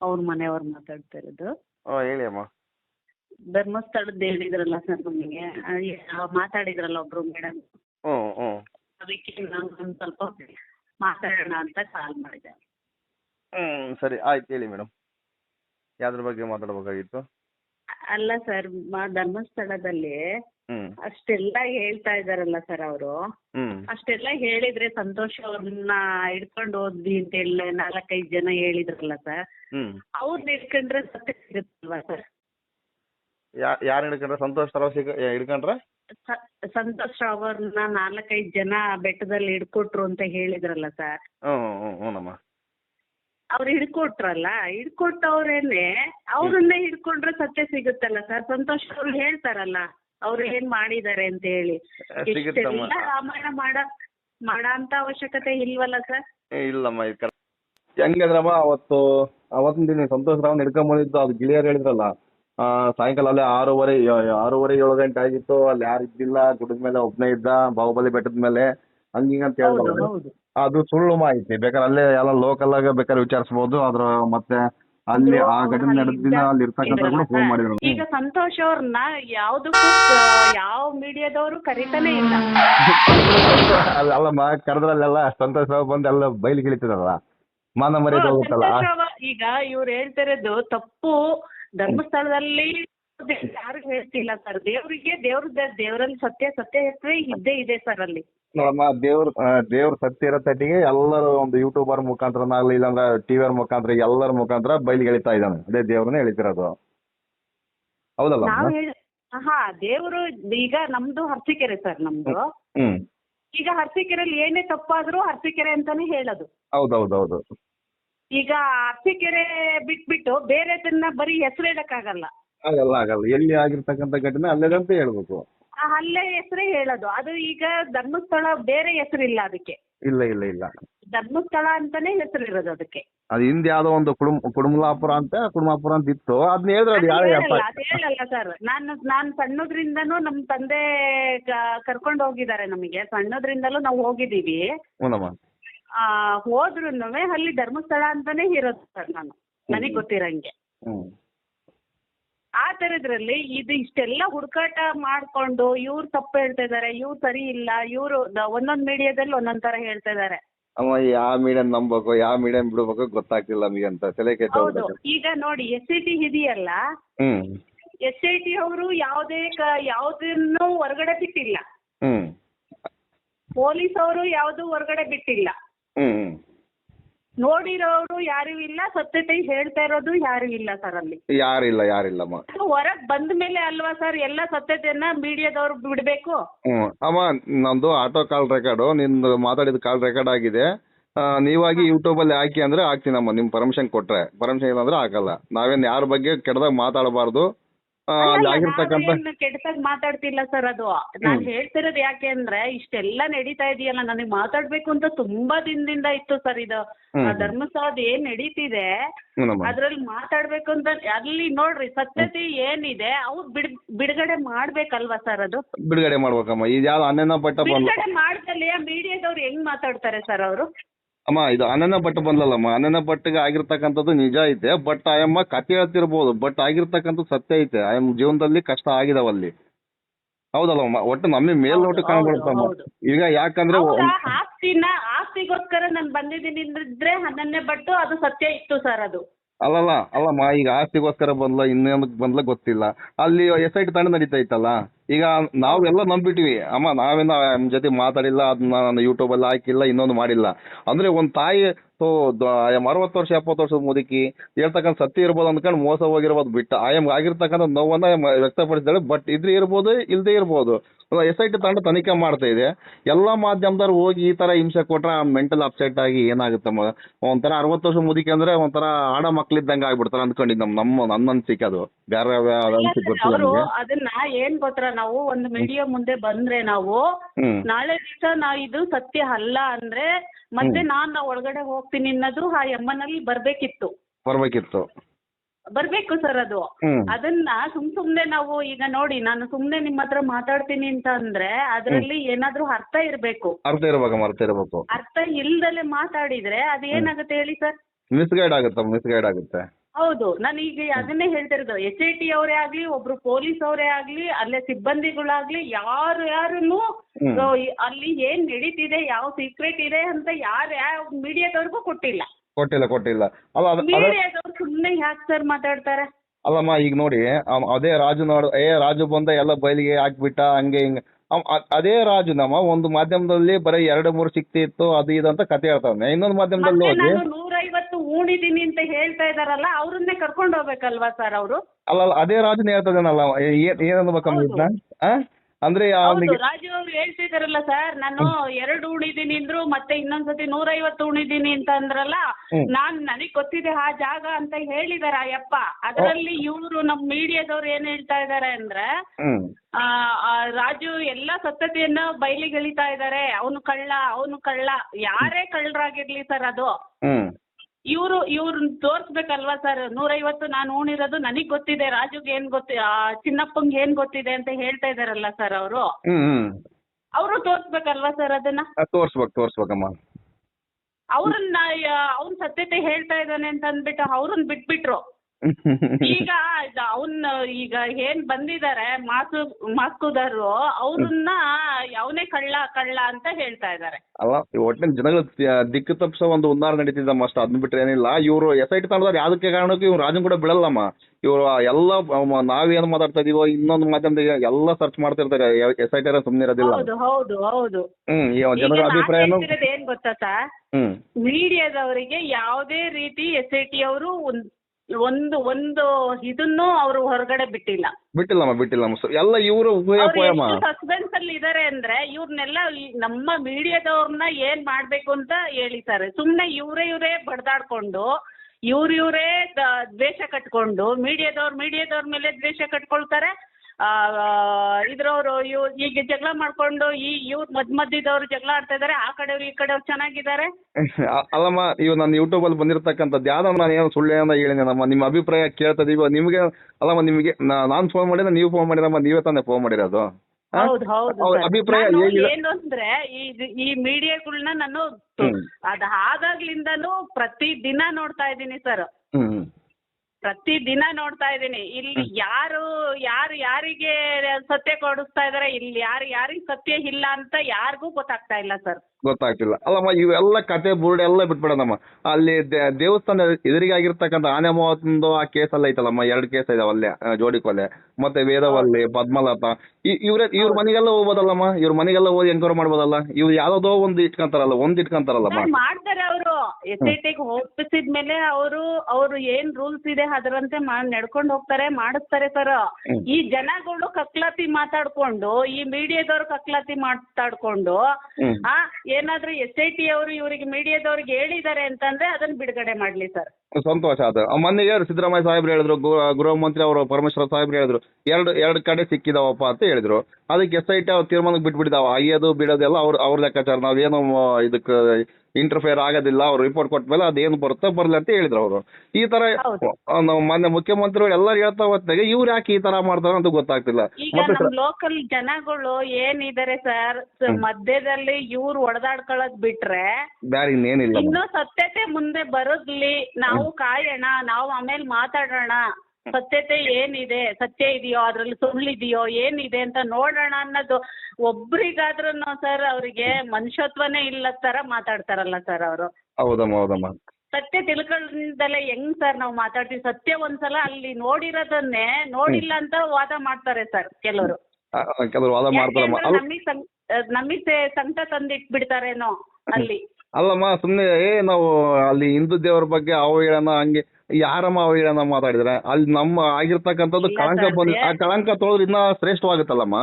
ಅವ್ರ ಮನೆಯವ್ರು ಮಾತಾಡ್ತಾ ಇರೋದು. ಹ್ಞೂ ಹೇಳಿ ಅಮ್ಮ. ಧರ್ಮಸ್ಥಳದ ಹೇಳಿದ್ರಲ್ಲ ಸರ್ ನಮಗೆ? ಮಾತಾಡಿದ್ರಲ್ಲ ಒಬ್ರು ಮೇಡಮ್ ಹ್ಞೂ ಹ್ಞೂ ಅದಕ್ಕೆ ನಾನು ಒಂದ್ ಸ್ವಲ್ಪ ಮಾತಾಡೋಣ ಅಂತ ಕಾಲ್ ಮಾಡಿದೆ. ಹ್ಞೂ ಸರಿ ಆಯ್ತು ಹೇಳಿ ಮೇಡಮ್ ಯಾವ್ದ್ರ ಬಗ್ಗೆ ಮಾತಾಡಬೇಕಾಗಿತ್ತು? ಅಲ್ಲ ಸರ್ ಧರ್ಮಸ್ಥಳದಲ್ಲಿ ಅಷ್ಟೆಲ್ಲ ಹೇಳ್ತಾ ಇದಾರಲ್ಲ ಸರ್ ಅವರು. ಅಷ್ಟೆಲ್ಲ ಹೇಳಿದ್ರೆ ಸಂತೋಷ್ ಅವ್ರನ್ನ ಹಿಡ್ಕೊಂಡು ಹೋದ್ವಿ ಅಂತ ಹೇಳಿ ನಾಲ್ಕೈದು ಜನ ಹೇಳಿದ್ರಲ್ಲ ಸರ್. ಅವ್ರನ್ನ ಹಿಡ್ಕೊಂಡ್ರೆ ಸತ್ಯ ಸಿಗುತ್ತಲ್ವಾ ಸರ್? ಯಾರು ಹಿಡ್ಕೊಂಡ್ರೆ? ಸಂತೋಷ್ ರಾವ್ ಸಿಗ ಹಿಡ್ಕೊಂಡ್ರೆ? ಸಂತೋಷ್ ಅವ್ರನ್ನ ನಾಲ್ಕೈದು ಜನ ಬೆಟ್ಟದಲ್ಲಿ ಹಿಡ್ಕೊಟ್ರು ಅಂತ ಹೇಳಿದ್ರಲ್ಲ ಸರ್. ಅವ್ರು ಹಿಡ್ಕೊಟ್ರಲ್ಲ? ಹಿಡ್ಕೊಟ್ಟವ್ರೇನೆ ಅವ್ರನ್ನೇ ಹಿಡ್ಕೊಂಡ್ರೆ ಸತ್ಯ ಸಿಗುತ್ತಲ್ಲ ಸರ್? ಸಂತೋಷ್ ಅವ್ರು ಹೇಳ್ತಾರಲ್ಲ. ಅವ್ರು ಏನ್ ಮಾಡಿದ್ದಾರೆ ಅಂತ ಹೇಳಿ. ಸಿಗುತ್ತಮ್ಮ ರಾಮಾಯಣ ಮಾಡ ಮಾಡಂತ ಅವಶ್ಯಕತೆ ಇಲ್ವಲ್ಲ ಸರ್? ಏ, ಇಲ್ಲಮ್ಮ ಇದು ಕರೆಕ್ಟ್ ಹೆಂಗಂದ್ರಮ್ಮ ಅವತ್ತು ಅವತ್ತಿನ ದಿನ ಸಂತೋಷ್ ರಾವ್ ಹಿಡ್ಕೊಂಬಂದಿದ್ದು ಅದು ಗಿಳಿಯರ್ ಹೇಳಿದ್ರಲ್ಲ ಆ, ಸಾಯಂಕಾಲ ಅಲ್ಲೇ ಆರೂವರೆ ಯ- ಆರೂವರೆ ಏಳು ಗಂಟೆ ಆಗಿತ್ತು ಅಲ್ಲಿ ಯಾರು ಇದ್ದಿಲ್ಲ ಗುಡ್ಡದ ಮೇಲೆ ಒಬ್ನೇ ಇದ್ದ ಬಾಹುಬಲಿ ಬೆಟ್ಟದ ಮೇಲೆ ಹಂಗ ಹಿಂಗ ಅಂತ ಹೌದು ಹೇಳಿದ್ರು ಹೌದು. ಅದು ಸುಳ್ಳು ಮಾಹಿತಿ ಬೇಕಾದ್ರೆ ಅಲ್ಲೇ ಎಲ್ಲ ಲೋಕಲ್ ಆಗ ಬೇಕಾದ್ರೆ ವಿಚಾರಿಸಬಹುದು ಅದ್ರ ಮತ್ತೆ ಅಲ್ಲಿ ಆ ಘಟನೆ ನಡೆದ ದಿನ ಅಲ್ಲಿ ಇರ್ತಕ್ಕಂಥ ಕೂಡ ಫೋನ್ ಮಾಡಿದ್ರು. ಈಗ ಸಂತೋಷ್ ಅವ್ರನ್ನ ಯಾವ್ದಕ್ಕೂ ಯಾವ ಮೀಡಿಯಾದವರು ಕರೀತಾನೆ ಇಲ್ಲ. ಅಲ್ಲ ಅಲ್ಲಮ್ಮ ಕರೆದ್ರಲ್ಲೆಲ್ಲ ಸಂತೋಷ್ ರಾವ್ ಬಂದು ಎಲ್ಲ ಬೈಲಿ ಗಿಳಿತಿರಲ್ಲ ಮಾನ ಮರ್ಯಾದೆ ಹೋಗುತ್ತಲ್ಲ? ಈಗ ಇವ್ರು ಹೇಳ್ತಿರೋದು ತಪ್ಪು. ಧರ್ಮಸ್ಥಳದಲ್ಲಿ ಯಾರು ಹೇಳ್ತಿಲ್ಲ ಸರ್ ದೇವರಿಗೆ ದೇವ್ರ ದೇವರಲ್ಲಿ ಸತ್ಯ ಸತ್ಯ ಹೆಸರೇ ಇದ್ದೇ ಇದೆ ಸರ್ ಅಲ್ಲಿ. ನೋಡಮ್ಮ ದೇವ್ರ ದೇವ್ರ ಸತ್ಯ ಇರೋ ತಟ್ಟಿಗೆ ಎಲ್ಲರೂ ಒಂದು ಯೂಟ್ಯೂಬರ್ ಮುಖಾಂತರನಾಗ್ಲಿ ಇಲ್ಲಾಂದ್ರೆ ಟಿವಿಯರ್ ಮುಖಾಂತರ ಎಲ್ಲರ ಮುಖಾಂತರ ಬಯಲಿಗೆ ಎಳಿತಾ ಇದ್ದಾನೆ. ಅದೇ ದೇವ್ರನ್ನೇ ಎಳಿತಿರೋದು. ಹೌದಲ್ಲ ಹ ಅಮ್ಮ? ಹಾ ದೇವರು ಈಗ ನಮ್ದು ಹರ್ಸಿಕೆರೆ ಸರ್ ನಮ್ದು. ಹ್ಮ್ ಈಗ ಹರ್ಸಿಕೆರೆಯಲ್ಲಿ ಏನೇ ತಪ್ಪಾದ್ರೂ ಹರ್ಸಿಕೆರೆ ಅಂತಾನೆ ಹೇಳೋದು. ಹೌದೌದೌದು. ಈಗ ಅರಸೀಕೆರೆ ಬಿಟ್ಬಿಟ್ಟು ಬೇರೆದನ್ನ ಬರೀ ಹೆಸರು ಹೇಳಕ್ಕಾಗಲ್ಲ. ಆಗಲ್ಲ ಆಗಲ್ಲ. ಎಲ್ಲಿ ಆಗಿರ್ತಕ್ಕಂತ ಘಟನೆ ಅಲ್ಲೇ ಅಂತ ಹೇಳ್ಬೇಕು ಅಲ್ಲೇ ಹೆಸರೇ ಹೇಳೋದು. ಅದು ಈಗ ಧರ್ಮಸ್ಥಳ ಬೇರೆ ಹೆಸರಿಲ್ಲ ಅದಕ್ಕೆ. ಇಲ್ಲ ಇಲ್ಲ ಇಲ್ಲ. ಧರ್ಮಸ್ಥಳ ಅಂತಾನೆ ಹೆಸರಿರೋದು ಅದಕ್ಕೆ. ಅದು ಹಿಂದೆ ಯಾವ್ದೋ ಒಂದು ಕುಡುಮ್ ಕುಡುಮಲಾಪುರ ಅಂತ ಕುಡುಮಾಪುರ ಅಂತ ಇತ್ತು. ಅದನ್ನ ಹೇಳಿದ್ರೆ ಅದು ಯಾರು ಹೇಳಲ್ಲ ಅದು ಹೇಳಲ್ಲ ಸರ್. ನಾನು ನಾನು ಸಣ್ಣದ್ರಿಂದನೂ ನಮ್ಮ ತಂದೆ ಕರ್ಕೊಂಡು ಹೋಗಿದ್ದಾರೆ ನಮಗೆ. ಸಣ್ಣದ್ರಿಂದಲೂ ನಾವು ಹೋಗಿದ್ದೀವಿ. ಹ್ಞೂನಮ್ಮ ಆ ಹೋದ್ರುನು ಅಲ್ಲಿ ಧರ್ಮಸ್ಥಳ ಅಂತಾನೆ ಇರೋದು ಸರ್ ನಾನು. ನನಗೆ ಗೊತ್ತಿರಂಗೆ. ಆ ತರದ್ರಲ್ಲಿ ಇದು ಇಷ್ಟೆಲ್ಲ ಹುಡುಕಾಟ ಮಾಡ್ಕೊಂಡು ಇವ್ರು ತಪ್ಪು ಹೇಳ್ತಾ ಇದಾರೆ ಇವ್ರು ಸರಿ ಇಲ್ಲ ಇವ್ರು ಒಂದೊಂದ್ ಮೀಡಿಯಾದಲ್ಲಿ ಒಂದೊಂದ್ ತರ ಹೇಳ್ತಾ ಇದಾರೆ. ಅಮ್ಮ ಯಾವ ಮೀಡಿಯಂ ನಂಬಬೇಕು ಯಾವ ಮೀಡಿಯಂ ಬಿಡ್ಬೇಕು ಗೊತ್ತಾಗ್ತಿಲ್ಲ ನಮಗೆ ಅಂತ. ತಲೆ ಕೆಟ್ಟ ಹೌದು. ಈಗ ನೋಡಿ ಎಸ್ ಐ ಟಿ ಇದೆಯಲ್ಲ? ಹ್ಮ್. ಎಸ್ ಐ ಟಿ ಅವರು ಯಾವ್ದೇ ಕ- ಯಾವ್ದನ್ನು ಹೊರಗಡೆ ಬಿಟ್ಟಿಲ್ಲ. ಹ್ಮ್. ಪೊಲೀಸ್ ಅವರು ಯಾವ್ದು ಹೊರಗಡೆ ಬಿಟ್ಟಿಲ್ಲ. ಹ್ಮ್. ನೋಡಿರೋರು ಯಾರು ಇಲ್ಲ ಸತ್ಯತೆ ಹೇಳ್ತಾ ಇರೋದು ಯಾರು ಇಲ್ಲ ಸರ್ ಅಲ್ಲಿ. ಯಾರಿಲ್ಲ ಯಾರಿಲ್ಲಮ್ಮ ಹೊರಗ್ ಬಂದ ಮೇಲೆ ಅಲ್ವಾ ಸರ್ ಎಲ್ಲ ಸತ್ಯತೆಯನ್ನ ಮೀಡಿಯಾದವ್ರು ಬಿಡ್ಬೇಕು? ಹ್ಮ್ ಅಮ್ಮ ನಂದು ಆಟೋ ಕಾಲ್ ರೆಕಾರ್ಡ್ ನಿಂದು ಮಾತಾಡಿದ ಕಾಲ್ ರೆಕಾರ್ಡ್ ಆಗಿದೆ. ಆ, ನೀವಾಗಿ ಯೂಟ್ಯೂಬ್ ಅಲ್ಲಿ ಹಾಕಿ ಅಂದ್ರೆ ಹಾಕ್ತೀನಮ್ಮ ನಿಮ್ ಪರ್ಮಿಷನ್ ಕೊಟ್ರೆ. ಪರ್ಮಿಷನ್ ಇಲ್ಲ ಅಂದ್ರೆ ಹಾಕಲ್ಲ. ನಾವೇನ್ ಯಾರ ಬಗ್ಗೆ ಕೆಟ್ಟದಾಗ ಮಾತಾಡಬಾರ್ದು. ಆಗಿರ್ತಕ್ಕಂಥ ಕೆಟ್ಟದಾಗ ಮಾತಾಡ್ತಿಲ್ಲ ಸರ್ ಅದು. ನಾನ್ ಹೇಳ್ತಿರೋದು ಯಾಕೆ ಅಂದ್ರೆ ಇಷ್ಟೆಲ್ಲ ನಡೀತಾ ಇದೆಯಲ್ಲ ನನಗೆ ಮಾತಾಡ್ಬೇಕು ಅಂತ ತುಂಬಾ ದಿನದಿಂದ ಇತ್ತು ಸರ್ ಇದು. ಆ ಧರ್ಮಸ್ಥಳದ ಏನ್ ನಡೀತಿದೆ ಅದ್ರಲ್ಲಿ ಮಾತಾಡ್ಬೇಕು ಅಂತ ಅಲ್ಲಿ ನೋಡ್ರಿ ಸತ್ಯತೆ ಏನಿದೆ ಅವ್ರು ಬಿಡ್ ಬಿಡುಗಡೆ ಮಾಡ್ಬೇಕಲ್ವಾ ಸರ್ ಅದು? ಬಿಡುಗಡೆ ಮಾಡ್ಬೇಕಮ್ಮ. ಇದು ಅನನ್ಯ ಪಟ್ಟ ಬಿಡುಗಡೆ ಮೀಡಿಯಾದವ್ರು ಹೆಂಗ್ ಮಾತಾಡ್ತಾರೆ ಸರ್ ಅವರು? ಅಮ್ಮ ಇದು ಅನನ್ಯ ಭಟ್ ಬಂದಲ್ಲಮ್ಮ. ಅನನ್ಯ ಭಟ್ಗೆ ಆಗಿರ್ತಕ್ಕಂಥದ್ದು ನಿಜ ಐತೆ ಬಟ್ ಆಯಮ್ಮ ಕತೆ ಹೇಳ್ತಿರ್ಬೋದು ಬಟ್ ಆಗಿರ್ತಕ್ಕಂಥದ್ದು ಸತ್ಯ ಐತೆ. ಆಯಮ್ಮ ಜೀವನದಲ್ಲಿ ಕಷ್ಟ ಆಗಿದಾವಲ್ಲಿ ಹೌದಲ್ಲಮ್ಮ? ಒಟ್ಟು ನಮಗೆ ಮೇಲ್ ನೋಟ ಕಾಣ್ಬಿಡುತ್ತಮ್ಮ. ಈಗ ಯಾಕಂದ್ರೆ ಅವ್ರ ಆಸ್ತಿನ ಆಸ್ತಿಗೋಸ್ಕರ ನಾನು ಬಂದಿದ್ದೀನಿ ಅಂದ್ರೆ ಬಟ್ಟು ಅದು ಸತ್ಯ ಇತ್ತು ಸರ್ ಅದು. ಅಲ್ಲಲ್ಲ ಅಲ್ಲಮ್ಮ ಈಗ ಆಸ್ತಿಗೋಸ್ಕರ ಬಂದ್ಲ ಇನ್ನೇನಕ್ಕೆ ಬಂದ್ಲ ಗೊತ್ತಿಲ್ಲ. ಅಲ್ಲಿ ಎಸ್ ಐ ಟಿ ತಂಡ ನಡೀತಾ ಇತ್ತಲ್ಲ ಈಗ ನಾವೆಲ್ಲ ನಂಬಿಟ್ವಿ ಅಮ್ಮ ನಾವೇನ ನಮ್ಮ ಜೊತೆ ಮಾತಾಡಿಲ್ಲ ಅದನ್ನ ನಾನು ಯೂಟ್ಯೂಬಲ್ಲಿ ಹಾಕಿಲ್ಲ, ಇನ್ನೊಂದು ಮಾಡಿಲ್ಲ. ಅಂದ್ರೆ ಒಂದು ತಾಯಿ ಸೊ ಅರವತ್ತು ವರ್ಷ, ಎಪ್ಪತ್ತು ವರ್ಷದ ಮುದುಕಿ, ಹೇಳ್ತಕ್ಕಂಥ ಸತ್ಯ ಇರ್ಬೋದು ಅಂದ್ಕೊಂಡು ಮೋಸ ಹೋಗಿರ್ಬೋದು ಬಿಟ್ಟು. ಆಯಮ್ ಆಗಿರ್ತಕ್ಕಂಥ ನೋವನ್ನ ವ್ಯಕ್ತಪಡಿಸಿದಾಳೆ ಬಟ್ ಇದ್ರೆ ಇರ್ಬೋದು ಇಲ್ಲದೆ ಇರ್ಬೋದು. ಎಸ್ ಐ ಟಿ ತಂಡ ತನಿಖೆ ಮಾಡ್ತಾ ಇದೆ. ಎಲ್ಲಾ ಮಾಧ್ಯಮದವ್ರು ಹೋಗಿ ಈ ತರ ಹಿಂಸೆ ಕೊಟ್ರೆ ಮೆಂಟಲ್ ಅಪ್ಸೆಟ್ ಆಗಿ ಏನಾಗುತ್ತೆ ಒಂಥರ ಅರವತ್ತು ವರ್ಷ ಮುದುಕಿ ಅಂದ್ರೆ ಒಂಥರ ಆಡ ಮಕ್ಳಿದ್ದಂಗೆ ಆಗ್ಬಿಡ್ತಾರೆ ಅನ್ಕೊಂಡಿದ್ ನಮ್ ನಮ್ಮ ನನ್ನ ಅನ್ಸಿಕೆ ಅದು. ಬೇರೆ ಯಾವ್ದು ಅನ್ಸಿಕೆ ಗೊತ್ತಿಲ್ಲ ಅವರು ನನಗೆ ಅದನ್ನ ಏನ್ ಗೊತ್ತಾ ನಾವು ಒಂದು ಮೀಡಿಯಾ ಮುಂದೆ ಬಂದ್ರೆ ನಾವು ಹ್ಮ್. ನಾಳೆ ದಿವಸ ನಾ ಇದು ಸತ್ಯ ಅಲ್ಲ ಅಂದ್ರೆ ಮತ್ತೆ ನಾನ್ ಒಳಗಡೆ ಹೋಗ್ತೀನಿ ಅನ್ನೋದು ಆ ಎಮ್ಮನಲ್ಲಿ ಬರ್ಬೇಕಿತ್ತು. ಬರ್ಬೇಕಿತ್ತು. ಬರ್ಬೇಕು ಸರ್ ಅದು. ಅದನ್ನ ಸುಮ್ ಸುಮ್ನೆ ನಾವು ಈಗ ನೋಡಿ ನಾನು ಸುಮ್ನೆ ನಿಮ್ ಹತ್ರ ಮಾತಾಡ್ತೀನಿ ಅಂತ ಅಂದ್ರೆ ಅದ್ರಲ್ಲಿ ಏನಾದ್ರೂ ಅರ್ಥ ಇರ್ಬೇಕು. ಅರ್ಥ ಇರಬೇಕು ಅರ್ಥ ಇರಬೇಕು. ಅರ್ಥ ಇಲ್ದಲೆ ಮಾತಾಡಿದ್ರೆ ಅದು ಏನಾಗುತ್ತೆ ಹೇಳಿ ಸರ್? ಮಿಸ್ಗೈಡ್ ಆಗುತ್ತೆ ಮಿಸ್ಗೈಡ್ ಆಗುತ್ತೆ. ಹೌದು. ನಾನು ಈಗ ಅದನ್ನೇ ಹೇಳ್ತಿರೋದು. ಎಚ್ ಐ ಟಿ ಅವರೇ ಆಗ್ಲಿ ಒಬ್ರು ಪೊಲೀಸ್ ಅವರೇ ಆಗ್ಲಿ ಅಲ್ಲೇ ಸಿಬ್ಬಂದಿಗಳಾಗ್ಲಿ ಯಾರು ಯಾರನ್ನು. ಅಲ್ಲಿ ಏನ್ ನಡೀತಿದೆ ಯಾವ ಸೀಕ್ರೆಟ್ ಇದೆ ಅಂತ ಯಾರು ಯಾವ ಮೀಡಿಯಾದವ್ರಿಗೂ ಕೊಟ್ಟಿಲ್ಲ. ಕೊಟ್ಟಿಲ್ಲ ಕೊಟ್ಟಿಲ್ಲ. ಅಲ್ಲ ಅದ ಅದ- ಮೀಡಿಯಾದವ್ರು ಯಾಕೆ ಸರ್ ಮಾತಾಡ್ತಾರೆ? ಅಲ್ಲಮ್ಮ ಈಗ ನೋಡಿ ಅವ್- ಅದೇ ರಾಜು ನೋಡು ಏ ರಾಜು ಬಂದ ಎಲ್ಲ ಬಯಲಿಗೆ ಹಾಕ್ಬಿಟ್ಟ ಹಂಗೆ ಹಿಂಗೆ. ಅವ್- ಅದೇ ರಾಜು ನಮ್ಮ ಒಂದು ಮಾಧ್ಯಮದಲ್ಲಿ ಬರೀ ಎರಡು ಮೂರು ಸಿಕ್ತಿ ಇತ್ತು ಅದು ಇದು ಅಂತ ಕತೆ ಹೇಳ್ತಾನೆ ಇನ್ನೊಂದು ಮಾಧ್ಯಮದಲ್ಲಿ ಮತ್ತೆ ಹೋಗಿ. ನಾನು ನೂರೈವತ್ತು ಅಂತ ಹೇಳ್ತಾ ಇದಾರಲ್ಲ ಅವ್ರನ್ನೇ ಕರ್ಕೊಂಡು ಹೋಗ್ಬೇಕಲ್ವಾ ಸರ್ ಅವರು? ಅಲ್ಲ ಅಲ್ಲ, ಅದೇ ರಾಜುನೇ ಹೇಳ್ತದೇನಲ್ಲ ಏನ್ ಏನ್ ಅನ್ಬೇಕಮ್ಮ ಹೌದು. ಇದನ್ನ? ಆ? ಅಂದ್ರೆ ಹೌದು ಅವನಿಗೆ ರಾಜು ಅವ್ರು ಹೇಳ್ತಿದಾರಲ್ಲ ಸರ್ ನಾನು ಎರಡು ಉಣಿದೀನಿ ಅಂದ್ರು ಮತ್ತೆ ಇನ್ನೊಂದ್ಸತಿ ನೂರೈವತ್ತು ಉಣಿದೀನಿ ಅಂತ ಅಂದ್ರಲ್ಲ ಹ್ಮ್. ನಾನ್ ನನಗ್ ಗೊತ್ತಿದೆ ಆ ಜಾಗ ಅಂತ ಹೇಳಿದಾರ ಅಯ್ಯಪ್ಪ. ಯಪ್ಪ ಅದರಲ್ಲಿ ಇವ್ರು ನಮ್ ಮೀಡಿಯಾದವ್ರು ಏನ್ ಹೇಳ್ತಾ ಇದಾರೆ ಅಂದ್ರೆ ಹ್ಮ್. ಆ, ಆ ರಾಜು ಎಲ್ಲಾ ಸತ್ಯತೆಯನ್ನ ಬಯಲಿಗೆ ಎಳಿತಾ ಇದಾರೆ. ಅವನು ಕಳ್ಳ ಅವನು ಕಳ್ಳ. ಯಾರೇ ಕಳ್ಳರಾಗಿರ್ಲಿ ಸರ್ ಅದು. ಹ್ಮ್. ಇವರು ಇವ್ರನ್ನ ತೋರ್ಸ್ಬೇಕಲ್ವಾ ಸರ್? ನೂರೈವತ್ತು ನಾನು ಉಣಿರೋದು ನನಗ್ ಗೊತ್ತಿದೆ. ರಾಜುಗೆ ಏನ್ ಗೊತ್ತಿ ಆ, ಚಿನ್ನಪ್ಪಂಗೆ ಏನ್ ಗೊತ್ತಿದೆ ಅಂತ ಹೇಳ್ತಾ ಇದಾರಲ್ಲ ಸರ್ ಅವರು? ಹ್ಮ್ ಹ್ಮ್. ಅವರು ತೋರ್ಸ್ಬೇಕಲ್ವಾ ಸರ್ ಅದನ್ನ? ಅದ್ ತೋರ್ಸ್ಬೇಕು ತೋರ್ಸ್ಬೇಕಮ್ಮ. ಅವ್ರನ್ನ ಅವ್ನ್ ಸತ್ಯತೆ ಹೇಳ್ತಾ ಇದ್ದಾನೆ ಅಂತ ಅಂದ್ಬಿಟ್ಟು ಅವ್ರನ್ನ ಬಿಟ್ಬಿಟ್ರು. ಈಗ ಅವನ್ ಈಗ ಏನ್ ಬಂದಿದ್ದಾರೆ ಮಾಸು ಮಾಸ್ಕುದಾರರು ಅವ್ರನ್ನ ಅವನೇ ಕಳ್ಳ ಕಳ್ಳ ಅಂತ ಹೇಳ್ತಾ ಇದ್ದಾರೆ ಅಲ್ಲ ಈ ಒಟ್ಟಿನ ಜನಗಳ ದಿಕ್ಕು ತಪ್ಪಿಸೋ ಒಂದು ಉದ್ದಾರ ನಡೀತಿದ್ದಮ್ಮ ಅಷ್ಟು ಅದನ್ನ ಬಿಟ್ರೆ ಏನಿಲ್ಲ. ಇವರು ಎಸ್ ಐ ಟಿ ತಂಡದವ್ರು ಯಾವ್ದಕ್ಕೆ ಕಾರಣಕ್ಕೂ ಇವ್ರು ರಾಜನ್ ಕೂಡ ಬಿಡಲ್ಲಮ್ಮ. ಇವರು ಎಲ್ಲ ನಾವೇನು ಮಾತಾಡ್ತಾ ಇದೀವೋ ಇನ್ನೊಂದು ಮಾಧ್ಯಮದಾಗ ಎಲ್ಲ ಸರ್ಚ್ ಮಾಡ್ತಿರ್ತಾರೆ ಎಸ್ ಐ ಟಿ ಸುಮ್ಮನೆ ಇರೋದಿಲ್ಲ. ಹೌದು ಹೌದು ಹೌದು. ಹ್ಮ್ ನಾನ್ ಅಭಿಪ್ರಾಯನು ಏನ್ ಗೊತ್ತಾ ಮೀಡಿಯಾದವರಿಗೆ ಯಾವುದೇ ರೀತಿ ಎಸ್ ಐ ಟಿ ಅವರು ಒಂದು ಒಂದು ಇದನ್ನು ಅವರು ಹೊರಗಡೆ ಬಿಟ್ಟಿಲ್ಲ. ಬಿಟ್ಟಿಲ್ಲಮ್ಮ ಬಿಟ್ಟಿಲ್ಲಮ್ಮ ಸೊ ಎಲ್ಲ ಇವರು ಸಸ್ಪೆನ್ಸ್ ಅಲ್ಲಿ ಇದಾರೆ ಅಂದ್ರೆ ಇವ್ರನ್ನೆಲ್ಲ ನಮ್ಮ ಮೀಡಿಯಾದವ್ರನ್ನ ಏನ್ ಮಾಡ್ಬೇಕು ಅಂತ ಹೇಳಿದ್ದಾರೆ. ಸುಮ್ನೆ ಇವರೇ ಇವರೇ ಬಡ್ದಾಡ್ಕೊಂಡು ಇವ್ರ ಇವರೇ ದ್ವೇಷ ಕಟ್ಕೊಂಡು ಮೀಡಿಯಾದವ್ರ ಮೀಡಿಯಾದವ್ರ ಮೇಲೆ ದ್ವೇಷ ಕಟ್ಕೊಳ್ತಾರೆ. ಇದ್ರವ್ರು ಇವ್ ಈಗ ಜಗಳ ಮಾಡ್ಕೊಂಡು ಈ ಇವ್ರ ಮಧ್ಯ ಮಧ್ಯದವ್ರು ಜಗಳ ಆಡ್ತಾ ಇದಾರೆ ಆ ಕಡೆಯವ್ರು ಈ ಕಡೆ ಚೆನ್ನಾಗಿದ್ದಾರೆ ಅ- ಅಲ್ಲಮ್ಮ ಇವ್ ನಾನು ಯೂಟ್ಯೂಬ್ ಅಲ್ಲಿ ಬಂದಿರತಕ್ಕಂಥದ್ದು ಯಾವ್ದೋ ನಾನು ಏನೋ ಅಂತ ಏನೋ ಹೇಳಿನಮ್ಮ ನಿಮ್ಮ ಅಭಿಪ್ರಾಯ ಕೇಳ್ತದೀವ ನಿಮಗೆ ಅಲ್ಲಮ್ಮ ನಿಮಗೆ ನಾನು ಫೋನ್ ಮಾಡಿದ್ರೆ ನೀವು ಫೋನ್ ಮಾಡಿರಮ್ಮ ನೀವೇ ತಾನೇ ಫೋನ್ ಮಾಡಿರೋದು ಆ? ಹೌದು ಹೌದು ಅವ್ರ ಸರ್. ಅಭಿಪ್ರಾಯ ನಾನು ಹೇಗಿದೆ? ಏನು ಅಂದ್ರೆ ಈ ಈ ಮೀಡಿಯಾಗಳನ್ನ ನಾನು ಹ್ಮ್. ಅದ ಆದಾಗ್ಲಿಂದನೂ ಪ್ರತಿ ದಿನ ನೋಡ್ತಾ ಇದ್ದೀನಿ ಸರ್ ಹ್ಮ್ ಹ್ಮ್ ಪ್ರತಿ ದಿನ ನೋಡ್ತಾ ಇದ್ದೀನಿ. ಇಲ್ಲಿ ಯಾರು ಯಾರು ಯಾರಿಗೆ ಸತ್ಯ ಕೊಡಿಸ್ತಾ ಇದಾರೆ ಇಲ್ಲಿ ಯಾರು ಯಾರಿಗೆ ಸತ್ಯ ಇಲ್ಲ ಅಂತ ಯಾರಿಗೂ ಗೊತ್ತಾಗ್ತಾ ಇಲ್ಲ ಸರ್. ಗೊತ್ತಾಗ್ತಿಲ್ಲ. ಅಲ್ಲಮ್ಮ ಇವೆಲ್ಲ ಕತೆ ಬುರುಡೆ ಎಲ್ಲ ಬಿಟ್ಬಿಡೋದಮ್ಮ. ಅಲ್ಲಿ ದೇ- ದೇವಸ್ಥಾನ ಎದುರಿಗೆ ಆಗಿರ್ತಕ್ಕಂಥ ಆನೆ ಮೂವತ್ತೊಂದು ಆ ಕೇಸ್ ಎಲ್ಲ ಐತಲ್ಲಮ್ಮ ಎರಡು ಕೇಸ್ ಇದಾವೆ ಅಲ್ಲೇ ಆ, ಜೋಡಿ ಕೊಲೆ. ಮತ್ತೆ ವೇದವಲ್ಲಿ ಪದ್ಮಲತ. ಇವ್ರ ಇವ್ರೆ ಮನೆಗೆಲ್ಲ ಹೋಗ್ಬೋದಲ್ಲಮ್ಮ? ಇವ್ರ ಮನೆಗೆಲ್ಲ ಹೋಗಿ ಎನ್ಕ್ವೈರಿ ಮಾಡ್ಬೋದಲ್ಲ? ಇವ್ರು ಯಾವ್ದೋ ಒಂದು ಇಟ್ಕೊಂತಾರಲ್ಲ ಒಂದ್ ಇಟ್ಕೊಂತಾರಲ್ಲಮ್ಮ? ಮಾಡ್ತಾರೆ ಅವರು. ಎಸ್ ಐ ಟಿಗೆ ಒಪ್ಪಿಸಿದ ಮೇಲೆ ಅವರು ಅವರು ಏನ್ ರೂಲ್ಸ್ ಇದೆ ಅದರಂತೆ ನಡ್ಕೊಂಡು ಹೋಗ್ತಾರೆ ಮಾಡಿಸ್ತಾರೆ ಸರ್ ಹ್ಮ್. ಈ ಜನಗಳು ಕಕ್ಲಾತಿ ಮಾತಾಡ್ಕೊಂಡು ಈ ಮೀಡಿಯಾದವ್ರು ಕಕ್ಲಾತಿ ಮಾತಾಡ್ಕೊಂಡು ಹ್ಮ್. ಆ ಏನಾದ್ರೂ ಎಸ್ ಐ ಟಿ ಅವರು ಇವರಿಗೆ ಮೀಡಿಯಾದವ್ರಿಗೆ ಹೇಳಿದ್ದಾರೆ ಅಂತಂದ್ರೆ ಅದನ್ನ ಬಿಡುಗಡೆ ಮಾಡ್ಲಿ ಸರ್. ಸಂತೋಷ ಅದು. ಮೊನ್ನೆ ಯಾರು ಸಿದ್ದರಾಮಯ್ಯ ಸಾಹೇಬ್ರು ಹೇಳಿದ್ರು ಗೃಹ ಗೃಹ ಮಂತ್ರಿ ಅವರು ಪರಮೇಶ್ವರ ಸಾಹೇಬ್ರು ಹೇಳಿದ್ರು, ಎರಡು ಎರಡು ಕಡೆ ಸಿಕ್ಕಿದಾವಪ್ಪ ಅಂತ ಹೇಳಿದ್ರು. ಅದಕ್ಕೆ ಎಸ್ ಐ ಟಿ ಅವ್ರ ತೀರ್ಮಾನಕ್ಕೆ ಬಿಟ್ಬಿಟ್ಟಿದಾವ. ಅಯ್ಯೋದು ಬಿಡೋದೆಲ್ಲ ಅವ್ರ ಅವ್ರ ಲೆಕ್ಕಾಚಾರ. ನಾವೇನು ಇದಕ್ಕೆ ಇಂಟರ್ಫಿಯರ್ ಆಗೋದಿಲ್ಲ ಅವ್ರು ರಿಪೋರ್ಟ್ ಕೊಟ್ಟ ಮೇಲೆ ಅದೇನು ಬರುತ್ತೋ ಬರಲಿ ಅಂತ ಹೇಳಿದ್ರು ಅವರು. ಈ ತರ ಹೌದು. ಆ, ನಾವು ಮೊನ್ನೆ ಮುಖ್ಯಮಂತ್ರಿಗಳು ಎಲ್ಲರೂ ಹೇಳ್ತಾ ಹೊತ್ತಾಗ ಇವ್ರು ಯಾಕೆ ಈ ತರ ಮಾಡ್ತಾರೆ ಅಂತ ಗೊತ್ತಾಗ್ತಿಲ್ಲ. ಈಗ ಮತ್ತೆ ನಮ್ ಲೋಕಲ್ ಜನಗಳು ಏನಿದ್ದಾರೆ ಸರ್ ಮಧ್ಯದಲ್ಲಿ ಇವ್ರು ಹೊಡೆದಾಡ್ಕೊಳ್ಳೋದ್ ಬಿಟ್ರೆ ಬೇರೆ ಇನ್ನೇನಿಲ್ಲ. ಇನ್ನೂ ಸತ್ಯತೆ ಮುಂದೆ ಬರೋದ್ಲಿ ನಾವು ಕಾಯೋಣ ನಾವು ಆಮೇಲೆ ಮಾತಾಡೋಣ. ಸತ್ಯತೆ ಏನಿದೆ ಸತ್ಯ ಇದೆಯೋ ಅದ್ರಲ್ಲಿ ಸುಳ್ಳಿದೆಯೋ ಏನಿದೆ ಅಂತ ನೋಡೋಣ ಅನ್ನೋದು ಒಬ್ರಿಗಾದ್ರೂ ಸರ್ ಅವರಿಗೆ ಮನುಷ್ಯತ್ವನೇ ಇಲ್ಲ ತರ ಮಾತಾಡ್ತಾರಲ್ಲ ಸರ್ ಅವರು. ಹೌದಮ್ಮ ಹೌದಮ್ಮ. ಸತ್ಯ ತಿಳ್ಕೊಂಡಲ್ಲೇ ಹೆಂಗ್ ಸರ್ ನಾವು ಮಾತಾಡ್ತೀವಿ? ಸತ್ಯ ಒಂದ್ಸಲ ಅಲ್ಲಿ ನೋಡಿರೋದನ್ನೇ ನೋಡಿಲ್ಲ ಅಂತ ವಾದ ಮಾಡ್ತಾರೆ ಸರ್ ಕೆಲವರು. ಕೆಲವರು ವಾದ ಮಾಡ್ತಾರಮ್ಮ ಅಲ್ಲ. ನಮಗ್ ನಮಗ್ ಸಂಕಟ ತಂದಿಟ್ಬಿಡ್ತಾರೇನೋ ಅಲ್ಲಿ. ಅಲ್ಲಮ್ಮ ಸುಮ್ನೆ ಏ ನಾವು ಅಲ್ಲಿ ಹಿಂದೂ ದೇವರ ಬಗ್ಗೆ ಅವು ಹೇಳೋಣ ಹಂಗೆ ಯಾರಮ್ಮ ಅವಹೇಳನ ಮಾತಾಡಿದ್ರೆ? ಅಲ್ಲಿ ನಮ್ಮ ಆಗಿರ್ತಕ್ಕಂಥದ್ದು ಇಲ್ಲ ಕಳಂಕ ಬಂದ್ ಆ ಕಳಂಕ ತೊಳೆದ್ರೆ ಇನ್ನ ಶ್ರೇಷ್ಠವಾಗುತ್ತಲ್ಲಮ್ಮ?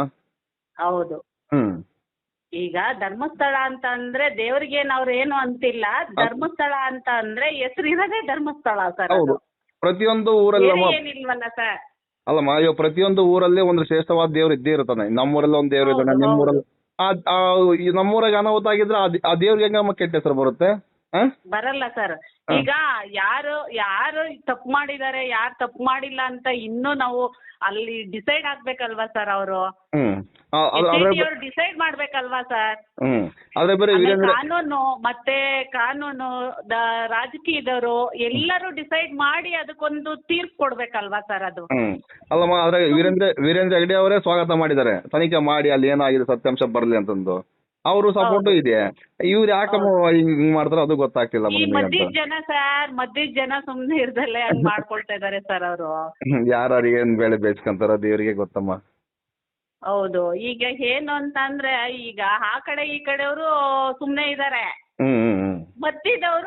ಹೌದು. ಹ್ಮ್. ಈಗ ಧರ್ಮಸ್ಥಳ ಅಂತ ಅಂದ್ರೆ ದೇವ್ರಿಗೆ ಅವ್ರೇನು ಏನು ಅಂತಿಲ್ಲ. ಧರ್ಮಸ್ಥಳ ಅಂತ ಅಂದ್ರೆ ಹೆಸರಿರೋದೇ ಧರ್ಮಸ್ಥಳ ಸರ್ ಹೌದು. ಪ್ರತಿಯೊಂದು ಊರಲ್ಲಿ ಬೇರೆ ಏನಿಲ್ವಲ್ಲ ಸರ್. ಅಲ್ಲಮ್ಮ ಅಯ್ಯೋ ಪ್ರತಿಯೊಂದು ಊರಲ್ಲಿ ಒಂದು ಶ್ರೇಷ್ಠವಾದ ದೇವ್ರು ಇದ್ದೇ ಇರ್ತಾನೆ. ನಮ್ಮೂರಲ್ಲಿ ಒಂದು ದೇವ್ರು ಇದ್ದಾನೆ ಹೌದು, ನಿಮ್ಮೂರಲ್ಲಿ ಆ ಆ ಈ ನಮ್ಮೂರಾಗ ಅನಾಹುತ ಆಗಿದ್ರೆ ಆ ದೇ- ಆ ದೇವ್ರಿಗೆ ಹೆಂಗಮ್ಮ ಕೆಟ್ಟ ಹೆಸರು ಬರುತ್ತೆ? ಬರಲ್ಲ ಸರ್ ಈಗ ಯಾರು ಯಾರು ತಪ್ಪು ಮಾಡಿದ್ದಾರೆ ಯಾರು ತಪ್ಪು ಮಾಡಿಲ್ಲ ಅಂತ ಇನ್ನು ನಾವು ಅಲ್ಲಿ ಡಿಸೈಡ್ ಆಗ್ಬೇಕಲ್ವಾ ಸರ್ ಅವರು? ಡಿಸೈಡ್ ಮಾಡ್ಬೇಕಲ್ವಾ ಸರ್ ಕಾನೂನು ಮತ್ತೆ ಕಾನೂನು ದ- ರಾಜಕೀಯದವರು ಎಲ್ಲರೂ ಡಿಸೈಡ್ ಮಾಡಿ ಅದಕ್ಕೊಂದು ತೀರ್ಪು ಕೊಡ್ಬೇಕಲ್ವಾ ಸರ್ ಅದು? ಅಲ್ಲಮ್ಮ ಆದ್ರೆ ವೀರೇಂದ್ರ ವೀರೇಂದ್ರ ಹೆಗಡೆ ಅವರೇ ಸ್ವಾಗತ ಮಾಡಿದ್ದಾರೆ. ತನಿಖೆ ಮಾಡಿ ಅಲ್ಲಿ ಏನಾಗಿದೆ ಸತ್ಯಾಂಶ ಬರಲಿ ಅಂತಂದು. ಅವರು ಸಪೋರ್ಟ್ ಇದೆ. ಇವ್ರು ಯಾಕಮ್ಮ ಹಿಂಗ್ ಮಾಡ್ತಾರೋ ಅದು ಗೊತ್ತಾಗ್ತಿಲ್ಲ ಈ ಜನ ಸರ್ ಮಧ್ಯದ ಜನ ಸುಮ್ನೆ ಇರ್ದಲ್ಲೇ ಹಂಗ್ ಮಾಡ್ಕೊಳ್ತಾ ಇದಾರೆ ಸರ್ ಅವರು. ಯಾರಿಗೆ ಏನ್ ಬೆಳೆ ಬೇಯಿಸ್ಕೊಂತಾರ ದೇವರಿಗೆ ಗೊತ್ತಮ್ಮ. ಹೌದು. ಈಗ ಏನು ಅಂತ ಅಂದ್ರೆ ಈಗ ಆ ಕಡೆ ಈ ಕಡೆಯವರು ಸುಮ್ನೆ ಇದಾರೆ. ಹ್ಮ್ ಹ್ಮ್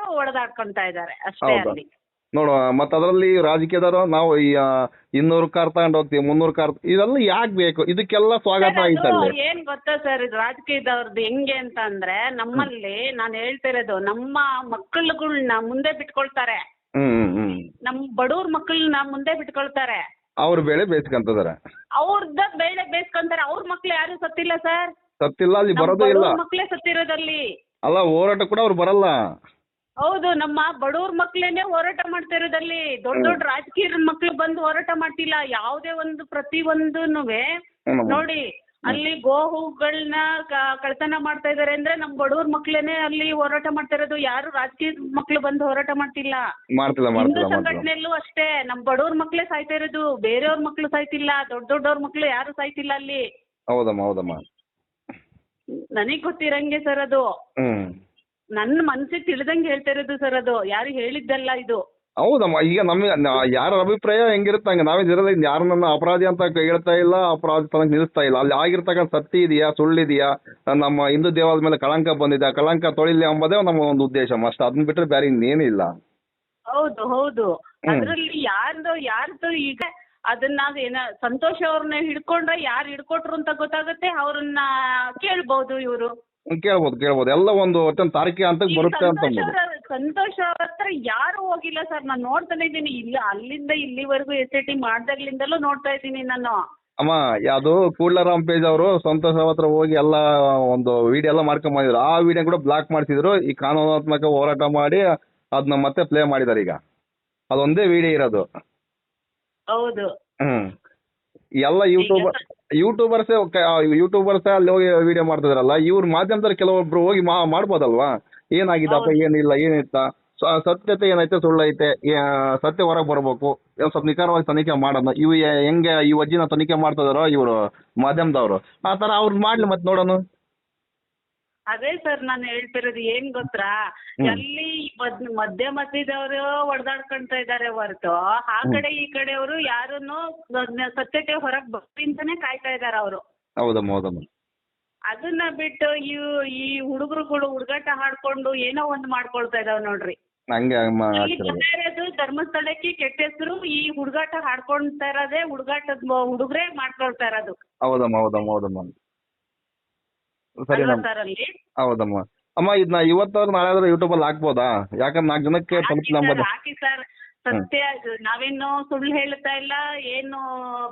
ಹೊಡೆದಾಡ್ಕೊಂತ ಇದಾರೆ ಅಷ್ಟೇ ಹೌದಾ? ಅಲ್ಲಿ. ನೋಡುವ ಮತ್ತೆ ಅದರಲ್ಲಿ ರಾಜಕೀಯದವರು ನಾವು ಈ ಇನ್ನೂರು ಕಾರ್ ತಗೊಂಡು ಹೋಗ್ತೀವಿ ಮುನ್ನೂರು ಕಾರ್ ಇದೆಲ್ಲ ಯಾಕೆ ಬೇಕು? ಇದಕ್ಕೆಲ್ಲ ಸ್ವಾಗತ ಆಯ್ತು ಅದು ಏನ್ ಗೊತ್ತಾ ಸರ್ ಇದು ರಾಜಕೀಯದವ್ರದ್ದು ಹೆಂಗೆ ಅಂತ ಅಂದ್ರೆ ನಮ್ಮಲ್ಲಿ ನಾನು ಹೇಳ್ತಿರೋದು ನಮ್ಮ ಮಕ್ಕಳುಗಳನ್ನ ಮುಂದೆ ಬಿಟ್ಕೊಳ್ತಾರೆ. ಹ್ಮ್ ಹ್ಮ್ ಹ್ಮ್. ನಮ್ ಬಡವ್ರ ಮಕ್ಕಳನ್ನ ಮುಂದೆ ಬಿಟ್ಕೊಳ್ತಾರೆ. ಅವ್ರ ಬೆಳೆ ಬೇಯಿಸ್ಕೊಂತದಾರೆ ಅವ್ರದ ಬೆಳೆ ಬೇಸ್ಕೊಂತಾರೆ ಅವ್ರ ಮಕ್ಳು ಯಾರು ಸತ್ತಿಲ್ಲ ಸರ್. ಸತ್ತಿಲ್ಲ ಅಲ್ಲಿ ನಮ್ಮ ಬರೋದೇ ಇಲ್ಲ. ಮಕ್ಳೇ ಸತ್ತಿರೋದಲ್ಲಿ. ಅಲ್ಲ ಹೋರಾಟ ಕೂಡ ಅವ್ರು ಬರಲ್ಲ. ಹೌದು ನಮ್ಮ ಬಡವ್ರ ಮಕ್ಕಳೇನೆ ಹೋರಾಟ ಮಾಡ್ತಾ ಇರೋದಲ್ಲಿ ದೊಡ್ಡ ದೊಡ್ಡ ರಾಜಕೀಯ ಮಕ್ಳು ಬಂದು ಹೋರಾಟ ಮಾಡ್ತಿಲ್ಲ. ಯಾವುದೇ ಒಂದು ಪ್ರತಿ ಒಂದೂನುವೆ ನೋಡಿ ಅಲ್ಲಿ ಗೋಹುಗಳನ್ನ ಕಳ್ತನ ಮಾಡ್ತಾ ಇದಾರೆ ಅಂದ್ರೆ ನಮ್ ಬಡವ್ರ ಮಕ್ಳೇನೆ ಅಲ್ಲಿ ಹೋರಾಟ ಮಾಡ್ತಾ ಇರೋದು. ಯಾರು ರಾಜಕೀಯ ಮಕ್ಳು ಬಂದು ಹೋರಾಟ ಮಾಡ್ತಿಲ್ಲ. ಮಾಡ್ತಿಲ್ಲ ಹಿಂದೂ ಮಾಡ್ತಿಲ್ಲ ಮಾಡ್ತಿಲ್ಲ. ಸಂಘಟನೆಯಲ್ಲೂ ಅಷ್ಟೇ. ನಮ್ ಬಡವ್ರ ಮಕ್ಳೇ ಸಾಯ್ತಾ ಇರೋದು. ಬೇರೆಯವ್ರ ಮಕ್ಳು ಸಾಯ್ತಿಲ್ಲ. ದೊಡ್ಡ ದೊಡ್ಡವ್ರ ಮಕ್ಳು ಯಾರು ಸಾಯ್ತಿಲ್ಲ ಅಲ್ಲಿ. ಹೌದಮ್ಮ ಹೌದಮ್ಮ. ನನಗ್ ಗೊತ್ತಿರಂಗೆ ಸರ್ ಅದು. ಹ್ಮ್. ನನ್ನ ಮನ್ಸಿಗೆ ತಿಳಿದಂಗೆ ಹೇಳ್ತಾ ಇರೋದು ಸರ್ ಅದು. ಯಾರು ಹೇಳಿದ್ದಲ್ಲ ಇದು. ಹೌದಮ್ಮ ಈಗ ನಮಗೆ ಯಾರ ಅಭಿಪ್ರಾಯ ಹೆಂಗಿರುತ್ತೆ ಹಂಗೆ ನಾವೇ ಯಾರು ಯಾರನ್ನ ಅಪರಾಧಿ ಅಂತ ಹೇಳ್ತಾ ಇಲ್ಲ ಅಪರಾಧಿ ತನಕ ನಿಲ್ಲಿಸ್ತಾ ಇಲ್ಲ. ಅಲ್ಲಿ ಆಗಿರ್ತಕ್ಕಂಥ ಸತ್ಯ ಇದೆಯಾ ಸುಳ್ಳಿದೆಯಾ ನಮ್ಮ ಹಿಂದೂ ದೇವಾಲಯದ ಮೇಲೆ ಕಳಂಕ ಬಂದಿದೆ ಆ ಕಳಂಕ ತೊಳಿಲಿ ಎಂಬುದೇ ನಮ್ಮ ಒಂದು ಉದ್ದೇಶ ಅಷ್ಟ ಅದನ್ನ ಬಿಟ್ಟರೆ ಬೇರೆ ಇನ್ನೇನಿಲ್ಲ ಹೌದು ಹೌದು. ಹ್ಮ್. ಅದ್ರಲ್ಲಿ ಯಾರ್ದು ಯಾರ್ದು ಈಗ ಅದನ್ನ ಏನ ಸಂತೋಷ್ ಅವ್ರನ್ನ ಹಿಡ್ಕೊಂಡ್ರೆ ಯಾರು ಹಿಡ್ಕೊಟ್ರು ಅಂತ ಗೊತ್ತಾಗುತ್ತೆ ಅವ್ರನ್ನ ಕೇಳ್ಬಹುದು ಇವರು. ಕೇಳ್ಬೋದು ಕೇಳ್ಬೋದು. ಎಲ್ಲ ಒಂದು ಅತ್ಯಂತ ತಾರೀಕಿಗೆ ಅಂತ ಬರುತ್ತೆ ಅಂತ ಸಂತೋಷ ಅಂಬೋದು ಅವ್ರ ಸಂತೋಷ್ ಅವ್ರ ಹತ್ರ ಯಾರು ಹೋಗಿಲ್ಲ ಸರ್. ನಾನು ನೋಡ್ತಾನೆ ಇದ್ದೀನಿ. ಇಲ್ಲಿ ಅಲ್ಲಿಂದ ಇಲ್ಲಿವರೆಗೂ ಎಸ್ ಐ ಟಿ ಮಾಡ್ದಾಗ್ಲಿಂದಲೂ ನೋಡ್ತಾ ಇದ್ದೀನಿ ನಾನು. ಅಮ್ಮ ಯಾವುದು ಕೂಡ್ಲರಾಮ್ ಪೇಜ್ ಅವರು ಸಂತೋಷ್ ಅವ್ರ ಹತ್ರ ಹೋಗಿ ಎಲ್ಲ ಒಂದು ವಿಡಿಯೋ ಎಲ್ಲ ಮಾಡ್ಕೊಂಡ್ ಮಾಡಿದ್ರು ಆ ವಿಡಿಯೋ ಕೂಡ ಬ್ಲಾಕ್ ಮಾಡಿಸಿದ್ರು. ಈ ಕಾನೂನಾತ್ಮಕ ಹೋರಾಟ ಮಾಡಿ ಅದನ್ನ ಮತ್ತೆ ಪ್ಲೇ ಮಾಡಿದಾರೆ ಈಗ. ಅದೊಂದೇ ವಿಡಿಯೋ ಇರೋದು. ಹೌದು. ಹ್ಮ್. ಎಲ್ಲ ಯೂಟ್ಯೂಬರ್ ಯೂಟ್ಯೂಬರ್ಸೇ ಯೂಟ್ಯೂಬರ್ಸೇ ಅಲ್ಲಿ ಹೋಗಿ ವಿಡಿಯೋ ಮಾಡ್ತಿದ್ರಲ್ಲ ಇವ್ರ ಮಾಧ್ಯಮದಲ್ಲಿ ಕೆಲವೊಬ್ರು ಹೋಗಿ ಮಾ ಮಾಡ್ಬೋದಲ್ವಾ? ಏನಾಗಿದಪ್ಪ ಏನಿಲ್ಲ ಏನಿತ್ತ? ಸತ್ಯತೆ ಏನೈತೆ ಸುಳ್ಳೈತೆ ಐತೆ ಸತ್ಯ ಹೊರಗೆ ಬರ್ಬೇಕು. ಸ್ವಲ್ಪ ನಿಖರವಾಗಿ ತನಿಖೆ ಮಾಡೋಣ. ಇವು ಹೆಂಗೆ ಈ ಅಜ್ಜಿನ ತನಿಖೆ ಮಾಡ್ತಿದಾರೋ ಇವರು ಮಾಧ್ಯಮದವರು. ಆ ತರ ಅವ್ರು ಮಾಡ್ಲಿ ಮತ್ತೆ ನೋಡೋಣ. ಅದೇ ಸರ್ ನಾನು ಹೇಳ್ತಿರೋದು ಏನ್ ಗೊತ್ತಾ? ಎಲ್ಲಿ ಅಲ್ಲಿ ಮದ್ ಮಧ್ಯ ಮಧ್ಯದವರು ಹೊಡೆದಾಡ್ಕೊಂತ ಇದಾರೆ ಹೊರತು ಆ ಕಡೆ ಈ ಕಡೆಯವರು ಯಾರನ್ನು ಸತ್ಯಕ್ಕೆ ಹೊರಗ್ ಬರ್ತಿಂತಾನೆ ಕಾಯ್ತಾ ಇದಾರೆ ಅವರು. ಹೌದಮ್ಮ ಹೌದಮ್ಮ. ಅದನ್ನ ಬಿಟ್ಟು ಈ ಈ ಹುಡುಗರುಗಳು ಹುಡುಗಾಟ ಹಾಡ್ಕೊಂಡು ಏನೋ ಒಂದ್ ಮಾಡ್ಕೊಳ್ತಾ ಇದಾವ್ ನೋಡ್ರಿ. ಹಂಗೆ ಇಲ್ಲಿ ಆಗ್ತಿರೋದು. ಬರ್ತಾ ಇರೋದು ಧರ್ಮಸ್ಥಳಕ್ಕೆ ಕೆಟ್ಟ ಹೆಸರು ಈ ಹುಡುಗಾಟ ಹಾಡ್ಕೊಂತಾ ಇರೋದೇ ಹುಡುಗಾಟದ ಹುಡುಗರೇ ಮಾಡ್ಕೊಳ್ತಾ ಇರೋದು. ಹೌದಮ್ಮ ಹೌದಮ್ಮ ಹೌದಮ್ಮ. ಸರಿ ಸರ್ ಅಲ್ಲಿ? ಹೌದಮ್ಮ. ಅಮ್ಮ ಇದನ್ನ ಇವತ್ತಾದ್ರೂ ನಾಳೆ ಆದ್ರೂ ಯೂಟ್ಯೂಬಲ್ಲಿ ಹಾಕ್ಬೋದಾ? ಯಾಕಂದ್ರೆ ನಾಲ್ಕು ಜನಕ್ಕೆ ಸರ್, ಹಾಕಿ ಸರ್ ಸತ್ಯ ನಾವೇನು ಸುಳ್ಳು ಹೇಳ್ತಾ ಇಲ್ಲ ಏನು